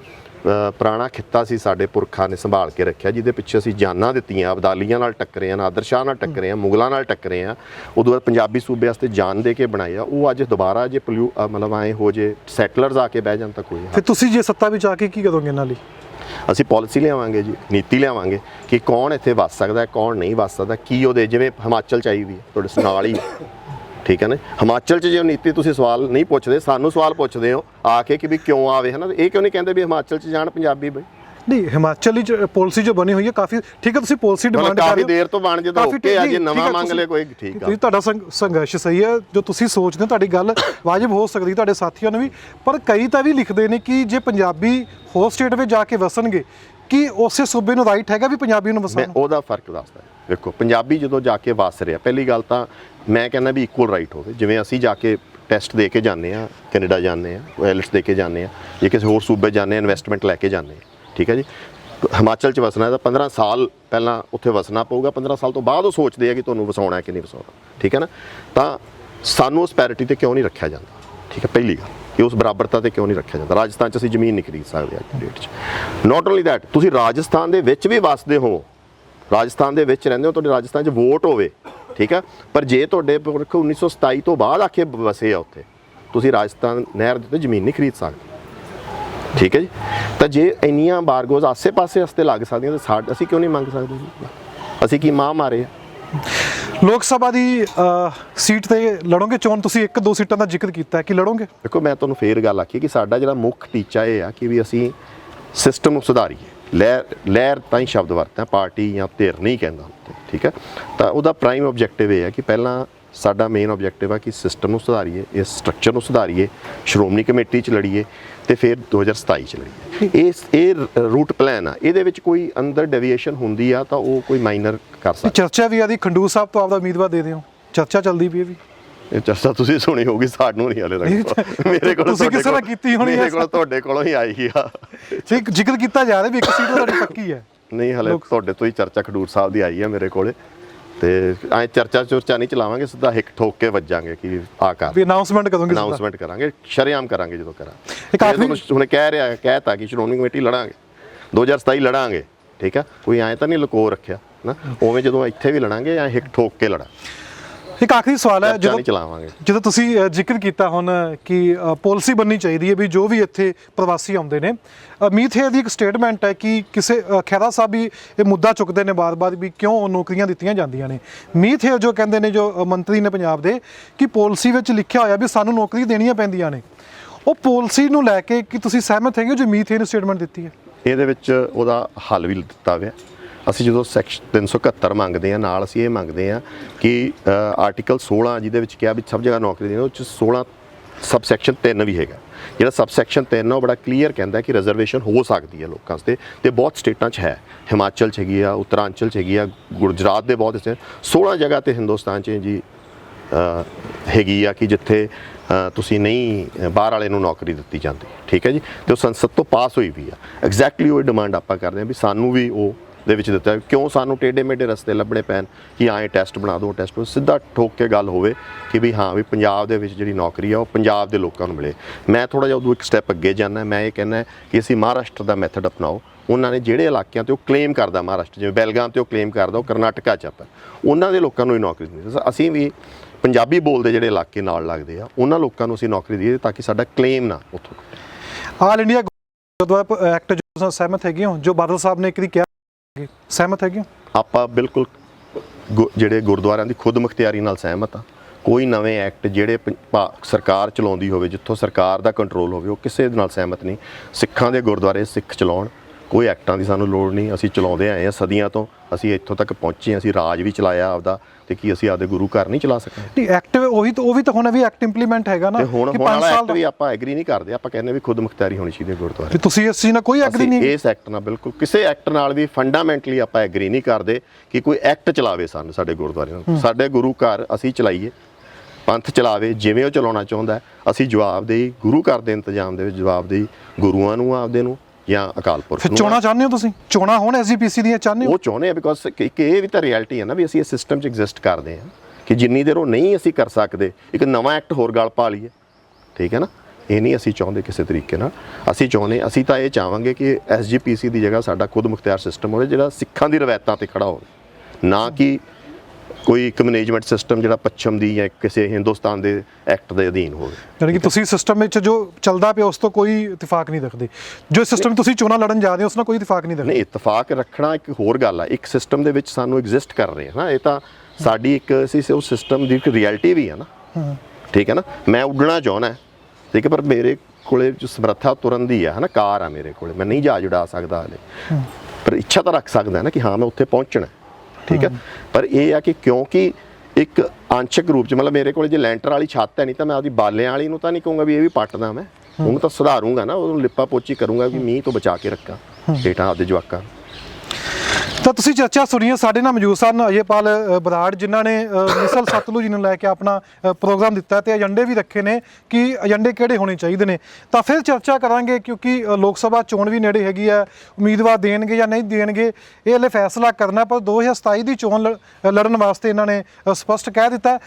ਪੁਰਾਣਾ ਖਿੱਤਾ ਸੀ ਸਾਡੇ ਪੁਰਖਾਂ ਨੇ ਸੰਭਾਲ ਕੇ ਰੱਖਿਆ ਜਿਹਦੇ ਪਿੱਛੇ ਅਸੀਂ ਜਾਨਾਂ ਦਿੱਤੀਆਂ ਅਬਦਾਲੀਆਂ ਨਾਲ ਟੱਕਰੇ ਆ ਨਾਦਰ ਸ਼ਾਹ ਨਾਲ ਟੱਕਰੇ ਆ ਮੁਗਲਾਂ ਨਾਲ ਟੱਕਰੇ ਆ ਉਦੋਂ ਬਾਅਦ ਪੰਜਾਬੀ ਸੂਬੇ ਵਾਸਤੇ ਜਾਨ ਦੇ ਕੇ ਬਣਾਏ ਆ ਉਹ ਅੱਜ ਦੁਬਾਰਾ ਜੇ ਪੋਲਿਊ ਮਤਲਬ ਐ ਹੋ ਜੇ ਸੈਟਲਰਸ ਆ ਕੇ ਬਹਿ ਜਾਣ ਤਾਂ ਕੋਈ ਫਿਰ ਤੁਸੀਂ ਜੇ ਸੱਤਾ ਵਿੱਚ ਆ ਕੇ ਕੀ ਕਰੋਗੇ ਇਹਨਾਂ ਲਈ? ਅਸੀਂ ਪਾਲਿਸੀ ਲਿਆਵਾਂਗੇ ਜੀ, ਨੀਤੀ ਲਿਆਵਾਂਗੇ ਕਿ ਕੌਣ ਇੱਥੇ ਵੱਸ ਸਕਦਾ, ਕੌਣ ਨਹੀਂ ਵੱਸ ਸਕਦਾ, ਕੀ ਉਹਦੇ ਜਿਵੇਂ ਹਿਮਾਚਲ ਚ ਆਈ ਵੀ ਤੁਹਾਡੇ ਨਾਲ ਹੀ ਠੀਕ ਹੈ ਨਾ? ਹਿਮਾਚਲ ਚ ਜੇ ਨੀਤੀ ਤੁਸੀਂ ਸਵਾਲ ਨਹੀਂ ਪੁੱਛਦੇ, ਸਾਨੂੰ ਸਵਾਲ ਪੁੱਛਦੇ ਹੋ, ਆ ਕੇ ਕਿ ਵੀ ਕਿਉਂ ਆਵੇ, ਹਨਾ? ਇਹ ਕਿਉਂ ਨਹੀਂ ਕਹਿੰਦੇ ਵੀ ਹਿਮਾਚਲ ਚ ਜਾਣ ਪੰਜਾਬੀ ਬਈ? ਨਹੀਂ ਹਿਮਾਚਲੀ ਪਾਲਿਸੀ ਜੋ ਬਣੀ ਹੋਈ ਹੈ ਕਾਫੀ ਠੀਕ ਹੈ ਤੁਸੀਂ ਪਾਲਿਸੀ ਡਿਮਾਂਡ ਕਰ ਕਾਫੀ ਰਹੇ ਹੋ। ਦੇਰ ਤੋਂ ਬਣ ਜੇ ਤਾਂ ਕਾਫੀ ਓਕੇ ਆ ਜੇ ਨਵਾਂ ਮੰਗ ਲੈ ਕੋਈ ਠੀਕ ਆ। ਤੁਸੀਂ ਤੁਹਾਡਾ ਸੰਘ- ਸੰਘਰਸ਼ ਸਹੀ ਹੈ ਜੋ ਤੁਸੀਂ ਸੋਚਦੇ ਹੋ ਤੁਹਾਡੀ ਗੱਲ ਵਾਜਬ ਹੋ ਸਕਦੀ ਤੁਹਾਡੇ ਸਾਥੀਆਂ ਨੂੰ ਵੀ। ਪਰ ਕਈ ਤਾਂ ਵੀ ਲਿਖਦੇ ਨੇ ਕਿ ਜੇ ਪੰਜਾਬੀ ਹੋਰ ਸਟੇਟ ਵਿੱਚ ਜਾ ਕੇ ਵਸਣਗੇ ਕਿ ਉਸੇ ਸੂਬੇ ਨੂੰ ਰਾਈਟ ਹੈਗਾ ਵੀ ਪੰਜਾਬੀ ਨੂੰ ਮੈਂ ਵਸਾਉਣ ਉਹਦਾ ਫ਼ਰਕ ਦੱਸਦਾ। ਵੇਖੋ ਪੰਜਾਬੀ ਜਦੋਂ ਜਾ ਕੇ ਵਸ ਰਿਹਾ ਪਹਿਲੀ ਗੱਲ ਤਾਂ ਮੈਂ ਕਹਿੰਦਾ ਵੀ ਇਕੁਅਲ ਰਾਈਟ ਹੋਵੇ। ਜਿਵੇਂ ਅਸੀਂ ਜਾ ਕੇ ਟੈਸਟ ਦੇ ਕੇ ਜਾਂਦੇ ਆ ਕੈਨੇਡਾ ਜਾਂਦੇ ਆ ਆਇਲਟਸ ਦੇ ਕੇ ਜਾਂਦੇ ਆ ਜੇ ਕਿਸੇ ਹੋਰ ਸੂਬੇ ਜਾਂਦੇ ਆ ਇਨਵੈਸਟਮੈਂਟ ਲੈ ਕੇ ਜਾਂਦੇ ਆ ਠੀਕ ਹੈ ਜੀ। ਹਿਮਾਚਲ ਚ ਵਸਣਾ ਹੈ ਤਾਂ 15 ਸਾਲ ਪਹਿਲਾਂ ਉੱਥੇ ਵਸਣਾ ਪਊਗਾ। 15 ਸਾਲ ਤੋਂ ਬਾਅਦ ਉਹ ਸੋਚਦੇ ਆ ਕਿ ਤੁਹਾਨੂੰ ਵਸਾਉਣਾ ਹੈ ਕਿ ਨਹੀਂ ਵਸਾਉਣਾ। ਠੀਕ ਹੈ ਨਾ? ਤਾਂ ਸਾਨੂੰ ਉਸ ਪੈਰਿਟੀ ਤੇ ਕਿਉਂ ਨਹੀਂ ਰੱਖਿਆ ਜਾਂਦਾ? ਠੀਕ ਹੈ, ਪਹਿਲੀ ਗੱਲ। ਕਿ ਉਸ ਬਰਾਬਰਤਾ ਤੇ ਕਿਉਂ ਨਹੀਂ ਰੱਖਿਆ ਜਾਂਦਾ? ਰਾਜਸਥਾਨ 'ਚ ਅਸੀਂ ਜ਼ਮੀਨ ਨਹੀਂ ਖਰੀਦ ਸਕਦੇ ਅੱਜ ਦੀ ਡੇਟ 'ਚ। ਨਾਟ ਓਨਲੀ ਥੈਟ ਤੁਸੀਂ ਰਾਜਸਥਾਨ ਦੇ ਵਿੱਚ ਵੀ ਵਸਦੇ ਹੋ। ਰਾਜਸਥਾਨ ਦੇ ਵਿੱਚ ਰਹਿੰਦੇ ਹੋ, ਤੁਹਾਡੇ ਰਾਜਸਥਾਨ 'ਚ ਵੋਟ ਹੋਵੇ। ਠੀਕ ਆ ਪਰ ਜੇ ਤੁਹਾਡੇ ਪੁਰਖ 1927 ਤੋਂ ਬਾਅਦ ਆ ਕੇ ਵਸੇ ਆ ਉੱਥੇ, ਤੁਸੀਂ ਰਾਜਸਥਾਨ ਨਹਿਰ ਦੇ ਉੱਤੇ ਜ਼ਮੀਨ ਨਹੀਂ ਖਰੀਦ ਸਕਦੇ। ਠੀਕ ਹੈ ਜੀ? ਤਾਂ ਜੇ ਇੰਨੀਆਂ ਬਾਰਗੋਜ਼ ਆਸੇ-ਪਾਸੇ ਵਾਸਤੇ ਲੱਗ ਸਕਦੀਆਂ ਤਾਂ ਸਾਡ ਅਸੀਂ ਕਿਉਂ ਨਹੀਂ ਮੰਗ ਸਕਦੇ ਜੀ? ਅਸੀਂ ਕੀ ਮਾਂ ਮਾਰੇ ਆ? ਲੋਕ ਸਭਾ ਦੀ ਸੀਟ ਤੇ ਲੜੋਗੇ ਚੋਣ ਤੁਸੀਂ ਇੱਕ ਦੋ ਸੀਟਾਂ ਦਾ ਜ਼ਿਕਰ ਕੀਤਾ ਹੈ ਕਿ ਲੜੋਗੇ? ਦੇਖੋ ਮੈਂ ਤੁਹਾਨੂੰ ਫੇਰ ਗੱਲ ਆਖੀ ਕਿ ਸਾਡਾ ਜਿਹੜਾ ਮੁੱਖ ਟੀਚਾ ਇਹ ਆ ਕਿ ਵੀ ਅਸੀਂ ਸਿਸਟਮ ਨੂੰ ਸੁਧਾਰੀਏ। ਲਹਿਰ ਲਹਿਰ ਤਾਂ ਹੀ ਸ਼ਬਦ ਵਰਤਦਾ ਪਾਰਟੀ ਜਾਂ ਧਿਰ ਨਹੀਂ ਕਹਿੰਦਾ ਹੁੰਦਾ, ਠੀਕ ਹੈ? ਤਾਂ ਉਹਦਾ ਪ੍ਰਾਈਮ ਆਬਜੈਕਟਿਵ ਇਹ ਹੈ ਕਿ ਪਹਿਲਾਂ ਸਾਡਾ ਮੇਨ ਆਬਜੈਕਟਿਵ ਆ ਕਿ ਸਿਸਟਮ ਨੂੰ ਸੁਧਾਰੀਏ ਇਸ ਸਟਰਕਚਰ ਨੂੰ ਸੁਧਾਰੀਏ ਸ਼੍ਰੋਮਣੀ ਕਮੇਟੀ 'ਚ ਲੜੀਏ ਤੇ ਫਿਰ 2027 ਚ ਲੜੀਏ। ਇਸ ਇਹ ਰੂਟ ਪਲਾਨ ਆ। ਇਹਦੇ ਵਿੱਚ ਕੋਈ ਅੰਦਰ ਡੈਵੀਏਸ਼ਨ ਹੁੰਦੀ ਆ ਤਾਂ ਉਹ ਕੋਈ ਮਾਈਨਰ ਕਰ ਸਕਦਾ। ਚਰਚਾ ਵੀ ਆਦੀ ਖੰਡੂਰ ਸਾਹਿਬ ਤੋਂ ਆਪਦਾ ਉਮੀਦਵਾਰ ਦੇ ਦਿਓ। ਚਰਚਾ ਚੱਲਦੀ ਪਈ ਹੈ ਵੀ। ਇਹ ਚਰਚਾ ਤੁਸੀਂ ਸੁਣੀ ਹੋਗੀ ਸਾਨੂੰ ਨਹੀਂ ਹਲੇ ਤੱਕ ਮੇਰੇ ਕੋਲ ਤੁਸੀਂ ਕਿਸੇ ਨਾਲ ਕੀਤੀ ਹੋਣੀ ਮੇਰੇ ਆ। ਕੋਲ ਤੁਹਾਡੇ ਕੋਲੋਂ ਹੀ ਆਈ ਆ। ਠੀਕ ਜ਼ਿਕਰ ਕੀਤਾ ਜਾ ਰਿਹਾ ਵੀ ਇੱਕ ਸੀਟ ਤੁਹਾਡੀ ਪੱਕੀ ਹੈ। ਨਹੀਂ ਹਲੇ ਤੁਹਾਡੇ ਤੋਂ ਹੀ ਚਰਚਾ ਖਡੂਰ ਸਾਹਿਬ ਦੀ ਆਈ ਆ ਮੇਰੇ ਕੋਲੇ। ਤੇ ਐ ਚਰਚਾ ਚੁਰਚਾ ਨਹੀਂ ਚਲਾਵਾਂਗੇ ਸਿੱਧਾ ਹਿੱਕ ਠੋਕ ਕੇ ਵੱਜਾਂਗੇ ਕਿ ਆ ਕਰ। ਵੀ ਅਨਾਉਂਸਮੈਂਟ ਕਰੋਗੇ। ਅਨਾਉਂਸਮੈਂਟ ਕਰਾਂਗੇ ਸ਼ਰੇਆਮ ਕਰਾਂਗੇ ਜਦੋਂ ਕਰਾਂਗੇ। ਇੱਕ ਆਖਰੀ- ਹੁਣੇ ਕਹਿ ਰਿਹਾ ਕਹਿਤਾ ਕਿ ਸ਼੍ਰੋਮਣੀ ਕਮੇਟੀ ਲੜਾਂਗੇ। 2027 ਲੜਾਂਗੇ ਠੀਕ ਆ? ਕੋਈ ਐ ਤਾਂ ਨਹੀਂ ਲੁਕੋ ਰੱਖਿਆ ਨਾ? ਉਵੇਂ ਜਦੋਂ ਇੱਥੇ ਵੀ ਲੜਾਂਗੇ ਐ ਹਿੱਕ ਠੋਕ ਕੇ ਲੜਾਂ ਇੱਕ ਆਖਰੀ ਸਵਾਲ ਹੈ ਜਦੋਂ ਚਲਾਵਾਂਗੇ। ਜਦੋਂ ਤੁਸੀਂ ਜ਼ਿਕਰ ਕੀਤਾ ਹੁਣ ਕਿ ਪਾਲਿਸੀ ਬਣਨੀ ਚਾਹੀਦੀ ਹੈ ਵੀ ਜੋ ਵੀ ਇੱਥੇ ਪ੍ਰਵਾਸੀ ਆਉਂਦੇ ਨੇ। ਅਮੀਤ ਹੈ ਦੀ ਇੱਕ ਸਟੇਟਮੈਂਟ ਹੈ ਕਿ ਕਿਸੇ ਅ, ਖਹਿਰਾ ਸਾਹਿਬ ਵੀ ਇਹ ਮੁੱਦਾ ਚੁੱਕਦੇ ਨੇ ਬਾਰ-ਬਾਰ ਵੀ ਕਿਉਂ ਨੌਕਰੀਆਂ ਦਿੱਤੀਆਂ ਜਾਂਦੀਆਂ ਨੇ। ਮੀਤ ਹੈ ਜੋ ਕਹਿੰਦੇ ਨੇ ਜੋ ਮੰਤਰੀ ਨੇ ਪੰਜਾਬ ਦੇ ਕਿ ਪਾਲਿਸੀ ਵਿੱਚ ਲਿਖਿਆ ਹੋਇਆ ਵੀ ਸਾਨੂੰ ਨੌਕਰੀ ਦੇਣੀਆਂ ਪੈਂਦੀਆਂ ਨੇ। ਉਹ ਪਾਲਿਸੀ ਨੂੰ ਲੈ ਕੇ ਕਿ ਤੁਸੀਂ ਸਹਿਮਤ ਹੈਗੇ ਹੋ ਜੋ ਮੀਤ ਹੈ ਨੇ ਸਟੇਟਮੈਂਟ ਦਿੱਤੀ ਹੈ? ਇਹਦੇ ਵਿੱਚ ਉਹਦਾ ਹੱਲ ਵੀ ਦਿੱਤਾ ਹੋਇਆ ਅਸੀਂ ਜਦੋਂ ਸੈਕਸ਼ਨ 371 ਮੰਗਦੇ ਆ ਨਾਲ ਅਸੀਂ ਇਹ ਮੰਗਦੇ ਆ ਕਿ ਆਰਟੀਕਲ 16 ਜਿਹਦੇ ਵਿੱਚ ਕਿਹਾ ਵੀ ਸਭ ਜਗ੍ਹਾ ਨੌਕਰੀ ਦੇਣੀ, ਉਹ ਚ 16 ਸਬ ਸੈਕਸ਼ਨ 3 ਵੀ ਹੈਗਾ। ਜਿਹੜਾ ਸਬ ਸੈਕਸ਼ਨ 3 ਆ, ਉਹ ਬੜਾ ਕਲੀਅਰ ਕਹਿੰਦਾ ਕਿ ਰਿਜ਼ਰਵੇਸ਼ਨ ਹੋ ਸਕਦੀ ਹੈ ਲੋਕਾਂ ਵਾਸਤੇ ਤੇ ਬਹੁਤ ਸਟੇਟਾਂ 'ਚ ਹੈ। ਹਿਮਾਚਲ 'ਚ ਹੈਗੀ ਆ, ਉੱਤਰਾਂਚਲ 'ਚ ਹੈਗੀ ਆ, ਗੁਜਰਾਤ ਦੇ ਬਹੁਤ ਹਿੱਸੇ 16 ਜਗ੍ਹਾ ਤੇ ਹਿੰਦੁਸਤਾਨ 'ਚ ਜੀ ਹੈਗੀ ਆ ਕਿ ਜਿੱਥੇ ਤੁਸੀਂ ਨਹੀਂ, ਬਾਹਰ ਵਾਲੇ ਨੂੰ ਨੌਕਰੀ ਦਿੱਤੀ ਜਾਂਦੀ। ਠੀਕ ਹੈ ਜੀ? ਤੇ ਉਹ ਸੰਸਦ ਤੋਂ ਪਾਸ ਹੋਈ ਵੀ ਆ। ਐਗਜ਼ੈਕਟਲੀ ਉਹ ਡਿਮਾਂਡ ਆਪਾਂ ਕਰਦੇ ਹਾਂ ਵੀ ਸਾਨੂੰ ਵੀ ਉਹ ਦੇ ਵਿੱਚ ਦਿੱਤਾ ਕਿਉਂ ਸਾਨੂੰ ਟੇਡੇ ਮੇਡੇ ਰਸਤੇ ਲੱਭਣੇ ਪੈਣ ਕਿ ਆਏ ਟੈਸਟ ਬਣਾ ਦਿਓ ਟੈਸਟ ਸਿੱਧਾ ਠੋਕ ਕੇ ਗੱਲ ਹੋਵੇ ਕਿ ਵੀ ਹਾਂ ਵੀ ਪੰਜਾਬ ਦੇ ਵਿੱਚ ਜਿਹੜੀ ਨੌਕਰੀ ਆ, ਉਹ ਪੰਜਾਬ ਦੇ ਲੋਕਾਂ ਨੂੰ ਮਿਲੇ। ਮੈਂ ਥੋੜਾ ਜਿਹਾ ਉਦੋਂ ਇੱਕ ਸਟੈਪ ਅੱਗੇ ਜਾਣਾ ਮੈਂ ਇਹ ਕਹਿੰਦਾ ਕਿ ਅਸੀਂ ਮਹਾਰਾਸ਼ਟਰ ਦਾ ਮੈਥਡ ਅਪਣਾਓ। ਉਹਨਾਂ ਨੇ ਜਿਹੜੇ ਇਲਾਕਿਆਂ ਤੇ ਉਹ ਕਲੇਮ ਕਰਦਾ ਮਹਾਰਾਸ਼ਟਰ, ਜਿਵੇਂ ਬੈਲਗਾਮ ਤੇ ਉਹ ਕਲੇਮ ਕਰਦਾ, ਉਹ ਕਰਨਾਟਕਾ ਚ ਆਪਾਂ ਉਹਨਾਂ ਦੇ ਲੋਕਾਂ ਨੂੰ ਹੀ ਨੌਕਰੀ ਦਿੰਦੇ ਅਸੀਂ ਵੀ ਪੰਜਾਬੀ ਬੋਲਦੇ ਜਿਹੜੇ ਇਲਾਕੇ ਨਾਲ ਲੱਗਦੇ ਆ, ਉਹਨਾਂ ਲੋਕਾਂ ਨੂੰ ਅਸੀਂ ਨੌਕਰੀ ਦਈਏ ਤਾਂ ਕਿ ਸਾਡਾ ਕਲੇਮ ਨਾ ਉੱਥੋਂ। ਆਲ ਇੰਡੀਆ ਗੁਰਦੁਆਰਾ ਐਕਟ ਜੋ ਸਹਿਮਤ ਹੈਗੇ ਹੋ ਜੋ ਬਾਦਲ ਸਾਹਿਬ ਨੇ ਇੱਕ ਦੀ ਕਿਹਾ ਸਹਿਮਤ ਹੈਗੇ ਆਪਾਂ ਬਿਲਕੁਲ ਗੁ- ਜਿਹੜੇ ਗੁਰਦੁਆਰਿਆਂ ਦੀ ਖੁਦ ਮੁਖਤਿਆਰੀ ਨਾਲ ਸਹਿਮਤ ਆ ਕੋਈ ਨਵੇਂ ਐਕਟ ਜਿਹੜੇ ਪੰ- ਭਾ- ਸਰਕਾਰ ਚਲਾਉਂਦੀ ਹੋਵੇ ਜਿੱਥੋਂ ਸਰਕਾਰ ਦਾ ਕੰਟਰੋਲ ਹੋਵੇ ਉਹ ਕਿਸੇ ਦੇ ਨਾਲ ਸਹਿਮਤ ਨਹੀਂ। ਸਿੱਖਾਂ ਦੇ ਗੁਰਦੁਆਰੇ ਸਿੱਖ ਚਲਾਉਣ ਕੋਈ ਐਕਟਾਂ ਦੀ ਸਾਨੂੰ ਲੋੜ ਨਹੀਂ। ਅਸੀਂ ਚਲਾਉਂਦੇ ਆਏ ਆ ਸਦੀਆਂ ਤੋਂ ਅਸੀਂ ਇੱਥੋਂ ਤੱਕ ਪਹੁੰਚੇ ਹਾਂ, ਅਸੀਂ ਰਾਜ ਵੀ ਚਲਾਇਆ ਆਪਦਾ। ਤੇ ਕੀ ਅਸੀਂ ਆਪਦੇ ਗੁਰੂ ਘਰ ਨਹੀਂ ਚਲਾ ਸਕਦੇ? ਨਹੀਂ ਐਕਟਿਵ ਉਹੀ ਤਾਂ ਉਹ ਵੀ ਤਾਂ ਹੁਣ ਵੀ ਐਕਟ ਇੰਪਲੀਮੈਂਟ ਹੈਗਾ ਨਾ ਤੇ ਹੁਣ ਹੁਣ ਵਾਲਾ ਐਕਟ ਵੀ ਆਪਾਂ ਐਗਰੀ ਨਹੀਂ ਕਰਦੇ ਆਪਾਂ ਕਹਿੰਦੇ ਵੀ ਖੁਦ ਮੁਖਤਾਰੀ ਹੋਣੀ ਚਾਹੀਦੀ ਹੈ ਗੁਰਦੁਆਰੇ। ਤੇ ਤੁਸੀਂ ਇਸ ਚੀਜ਼ ਨਾਲ ਕੋਈ ਐਗਰੀ ਨਹੀਂ ਇਸ ਐਕਟ ਨਾਲ ਬਿਲਕੁਲ ਕਿਸੇ ਐਕਟ ਨਾਲ ਵੀ ਫੰਡਾਮੈਂਟਲੀ ਆਪਾਂ ਐਗਰੀ ਨਹੀਂ ਕਰਦੇ ਕਿ ਕੋਈ ਐਕਟ ਚਲਾਵੇ ਸਾਨੂੰ ਸਾਡੇ ਗੁਰਦੁਆਰੇ ਨੂੰ। ਸਾਡੇ ਗੁਰੂ ਘਰ ਅਸੀਂ ਚਲਾਈਏ। ਪੰਥ ਚਲਾਵੇ ਜਿਵੇਂ ਉਹ ਚਲਾਉਣਾ ਚਾਹੁੰਦਾ ਅਸੀਂ ਜਵਾਬਦੇਹੀ ਗੁਰੂ ਘਰ ਦੇ ਇੰਤਜ਼ਾਮ ਦੇ ਵਿੱਚ ਜਵਾਬਦੇਹੀ ਗੁਰੂਆਂ ਨੂੰ ਆਪਦੇ ਨੂੰ। ਜਾਂ ਅਕਾਲ ਪੁਰਖ ਨੂੰ ਚੋਣਾਂ ਚਾਹੁੰਦੇ ਹੋ ਤੁਸੀਂ? ਚੋਣਾਂ ਹੋਣ ਐਸਜੀਪੀਸੀ ਦੀਆਂ ਚਾਹੁੰਦੇ ਹੋ? ਉਹ ਚਾਹੁੰਦੇ ਆ ਬਿਕੋਜ਼ ਇੱਕ ਇਹ ਵੀ ਤਾਂ ਰਿਐਲਿਟੀ ਹੈ ਨਾ ਵੀ ਅਸੀਂ ਇਸ ਸਿਸਟਮ 'ਚ ਐਗਜ਼ਿਸਟ ਕਰਦੇ ਹਾਂ ਕਿ ਜਿੰਨੀ ਦੇਰ ਉਹ ਨਹੀਂ ਅਸੀਂ ਕਰ ਸਕਦੇ ਇੱਕ ਨਵਾਂ ਐਕਟ ਹੋਰ ਗਲ ਪਾ ਲਈਏ। ਠੀਕ ਹੈ ਨਾ? ਇਹ ਨਹੀਂ ਅਸੀਂ ਚਾਹੁੰਦੇ ਕਿਸੇ ਤਰੀਕੇ ਨਾਲ। ਅਸੀਂ ਚਾਹੁੰਦੇ ਅਸੀਂ ਤਾਂ ਇਹ ਚਾਹਾਂਗੇ ਕਿ ਐਸਜੀਪੀਸੀ ਦੀ ਜਗ੍ਹਾ ਸਾਡਾ ਖੁਦ ਮੁਖਤਿਆਰ ਸਿਸਟਮ ਹੋਵੇ ਜਿਹੜਾ ਸਿੱਖਾਂ ਦੀ ਰਵਾਇਤਾਂ ਤੇ ਖੜਾ ਹੋਵੇ। ਨਾ ਕਿ ਕੋਈ ਇੱਕ ਮੈਨੇਜਮੈਂਟ ਸਿਸਟਮ ਜਿਹੜਾ ਪੱਛਮ ਦੀ ਜਾਂ ਕਿਸੇ ਹਿੰਦੁਸਤਾਨ ਦੇ ਐਕਟ ਦੇ ਅਧੀਨ ਹੋਵੇ। ਯਾਨੀ ਕਿ ਤੁਸੀਂ ਸਿਸਟਮ ਵਿੱਚ ਜੋ ਚੱਲਦਾ ਪਿਆ ਉਸ ਤੋਂ ਕੋਈ ਇਤਫਾਕ ਨਹੀਂ ਰੱਖਦੇ। ਜੋ ਸਿਸਟਮ ਤੁਸੀਂ ਚੋਣਾਂ ਲੜਨ ਜਾ ਰਹੇ ਹੋ ਉਸ ਨਾਲ ਕੋਈ ਇਤਫਾਕ ਨਹੀਂ ਰੱਖਦੇ। ਨਹੀਂ ਇਤਫਾਕ ਰੱਖਣਾ ਇੱਕ ਹੋਰ ਗੱਲ ਆ। ਇੱਕ ਸਿਸਟਮ ਦੇ ਵਿੱਚ ਸਾਨੂੰ ਐਗਜ਼ਿਸਟ ਕਰ ਰਹੇ ਹਾਂ ਨਾ ਇਹ ਤਾਂ ਸਾਡੀ ਇੱਕ ਅਸੀਂ ਉਸ ਸਿਸਟਮ ਦੀ ਇੱਕ ਰਿਐਲਿਟੀ ਵੀ ਆ ਨਾ। ਠੀਕ ਹੈ ਨਾ? ਮੈਂ ਉੱਡਣਾ ਚਾਹੁੰਦਾ। ਹੈ, ਠੀਕ ਹੈ ਪਰ ਮੇਰੇ ਕੋਲੇ ਜੋ ਸਮਰੱਥਾ ਤੁਰਨ ਦੀ ਆ ਹਨਾ ਕਾਰ ਆ ਮੇਰੇ ਕੋਲੇ। ਮੈਂ ਨਹੀਂ ਜਹਾਜ਼ ਉਡਾ ਸਕਦਾ ਹਲੇ। ਪਰ ਇੱਛਾ ਤਾਂ ਰੱਖ ਸਕਦਾ ਨਾ ਕਿ ਹਾਂ ਮੈਂ ਉੱਥੇ ਪਹੁੰਚਣਾ। ਹੈ, ਠੀਕ ਹੈ? ਪਰ ਇਹ ਆ ਕਿ ਕਿਉਂਕਿ ਇੱਕ ਅੰਸ਼ਕ ਰੂਪ ਚ ਮਤਲਬ ਮੇਰੇ ਕੋਲੇ ਜੇ ਲੈਂਟਰ ਵਾਲੀ ਛੱਤ ਹੈ ਨਹੀਂ ਤਾਂ ਮੈਂ ਆਪਦੀ ਬਾਲਿਆਂ ਵਾਲੀ ਨੂੰ ਤਾਂ ਨਹੀਂ ਕਹੂੰਗਾ ਵੀ ਇਹ ਵੀ ਪੱਟਦਾ ਮੈਂ। ਉਹਨੂੰ ਤਾਂ ਸੁਧਾਰੂੰਗਾ ਨਾ ਉਹਨੂੰ ਲਿਪਾ ਪੋਚੀ ਕਰੂੰਗਾ ਵੀ ਮੀਂਹ ਤੋਂ ਬਚਾ ਕੇ ਰੱਖਾਂ ਹੇਠਾਂ ਆਪਦੇ ਜਵਾਕਾਂ ਨੂੰ। ਤੁਸੀਂ ਚਰਚਾ ਸੁਣੀਏ ਸਾਡੇ ਨਾਲ ਮੌਜੂਦ ਸਨ ਅਜੇਪਾਲ ਬਰਾੜ ਜਿਨ੍ਹਾਂ ਨੇ ਮਿਸਲ ਸਤਲੁਜ ਨੂੰ ਲੈ ਕੇ ਆਪਣਾ ਪ੍ਰੋਗਰਾਮ ਦਿੱਤਾ ਤੇ ਏਜੰਡੇ ਵੀ ਰੱਖੇ ਨੇ ਕਿ ਏਜੰਡੇ ਕਿਹੜੇ ਹੋਣੇ ਚਾਹੀਦੇ ਨੇ ਤਾਂ ਫਿਰ ਚਰਚਾ ਕਰਾਂਗੇ ਕਿਉਂਕਿ ਲੋਕ ਸਭਾ ਚੋਣ ਵੀ ਨੇੜੇ ਹੈਗੀ ਹੈ ਉਮੀਦਵਾਰ ਦੇਣਗੇ ਜਾਂ ਨਹੀਂ ਦੇਣਗੇ ਇਹ ਹਲੇ ਫੈਸਲਾ ਕਰਨਾ ਪਰ 2027 ਦੀ ਚੋਣ ਲੜ- ਲੜਨ ਵਾਸਤੇ ਇਹਨਾਂ ਨੇ ਅ, ਸਪਸ਼ਟ ਕਹਿ ਦਿੱਤਾ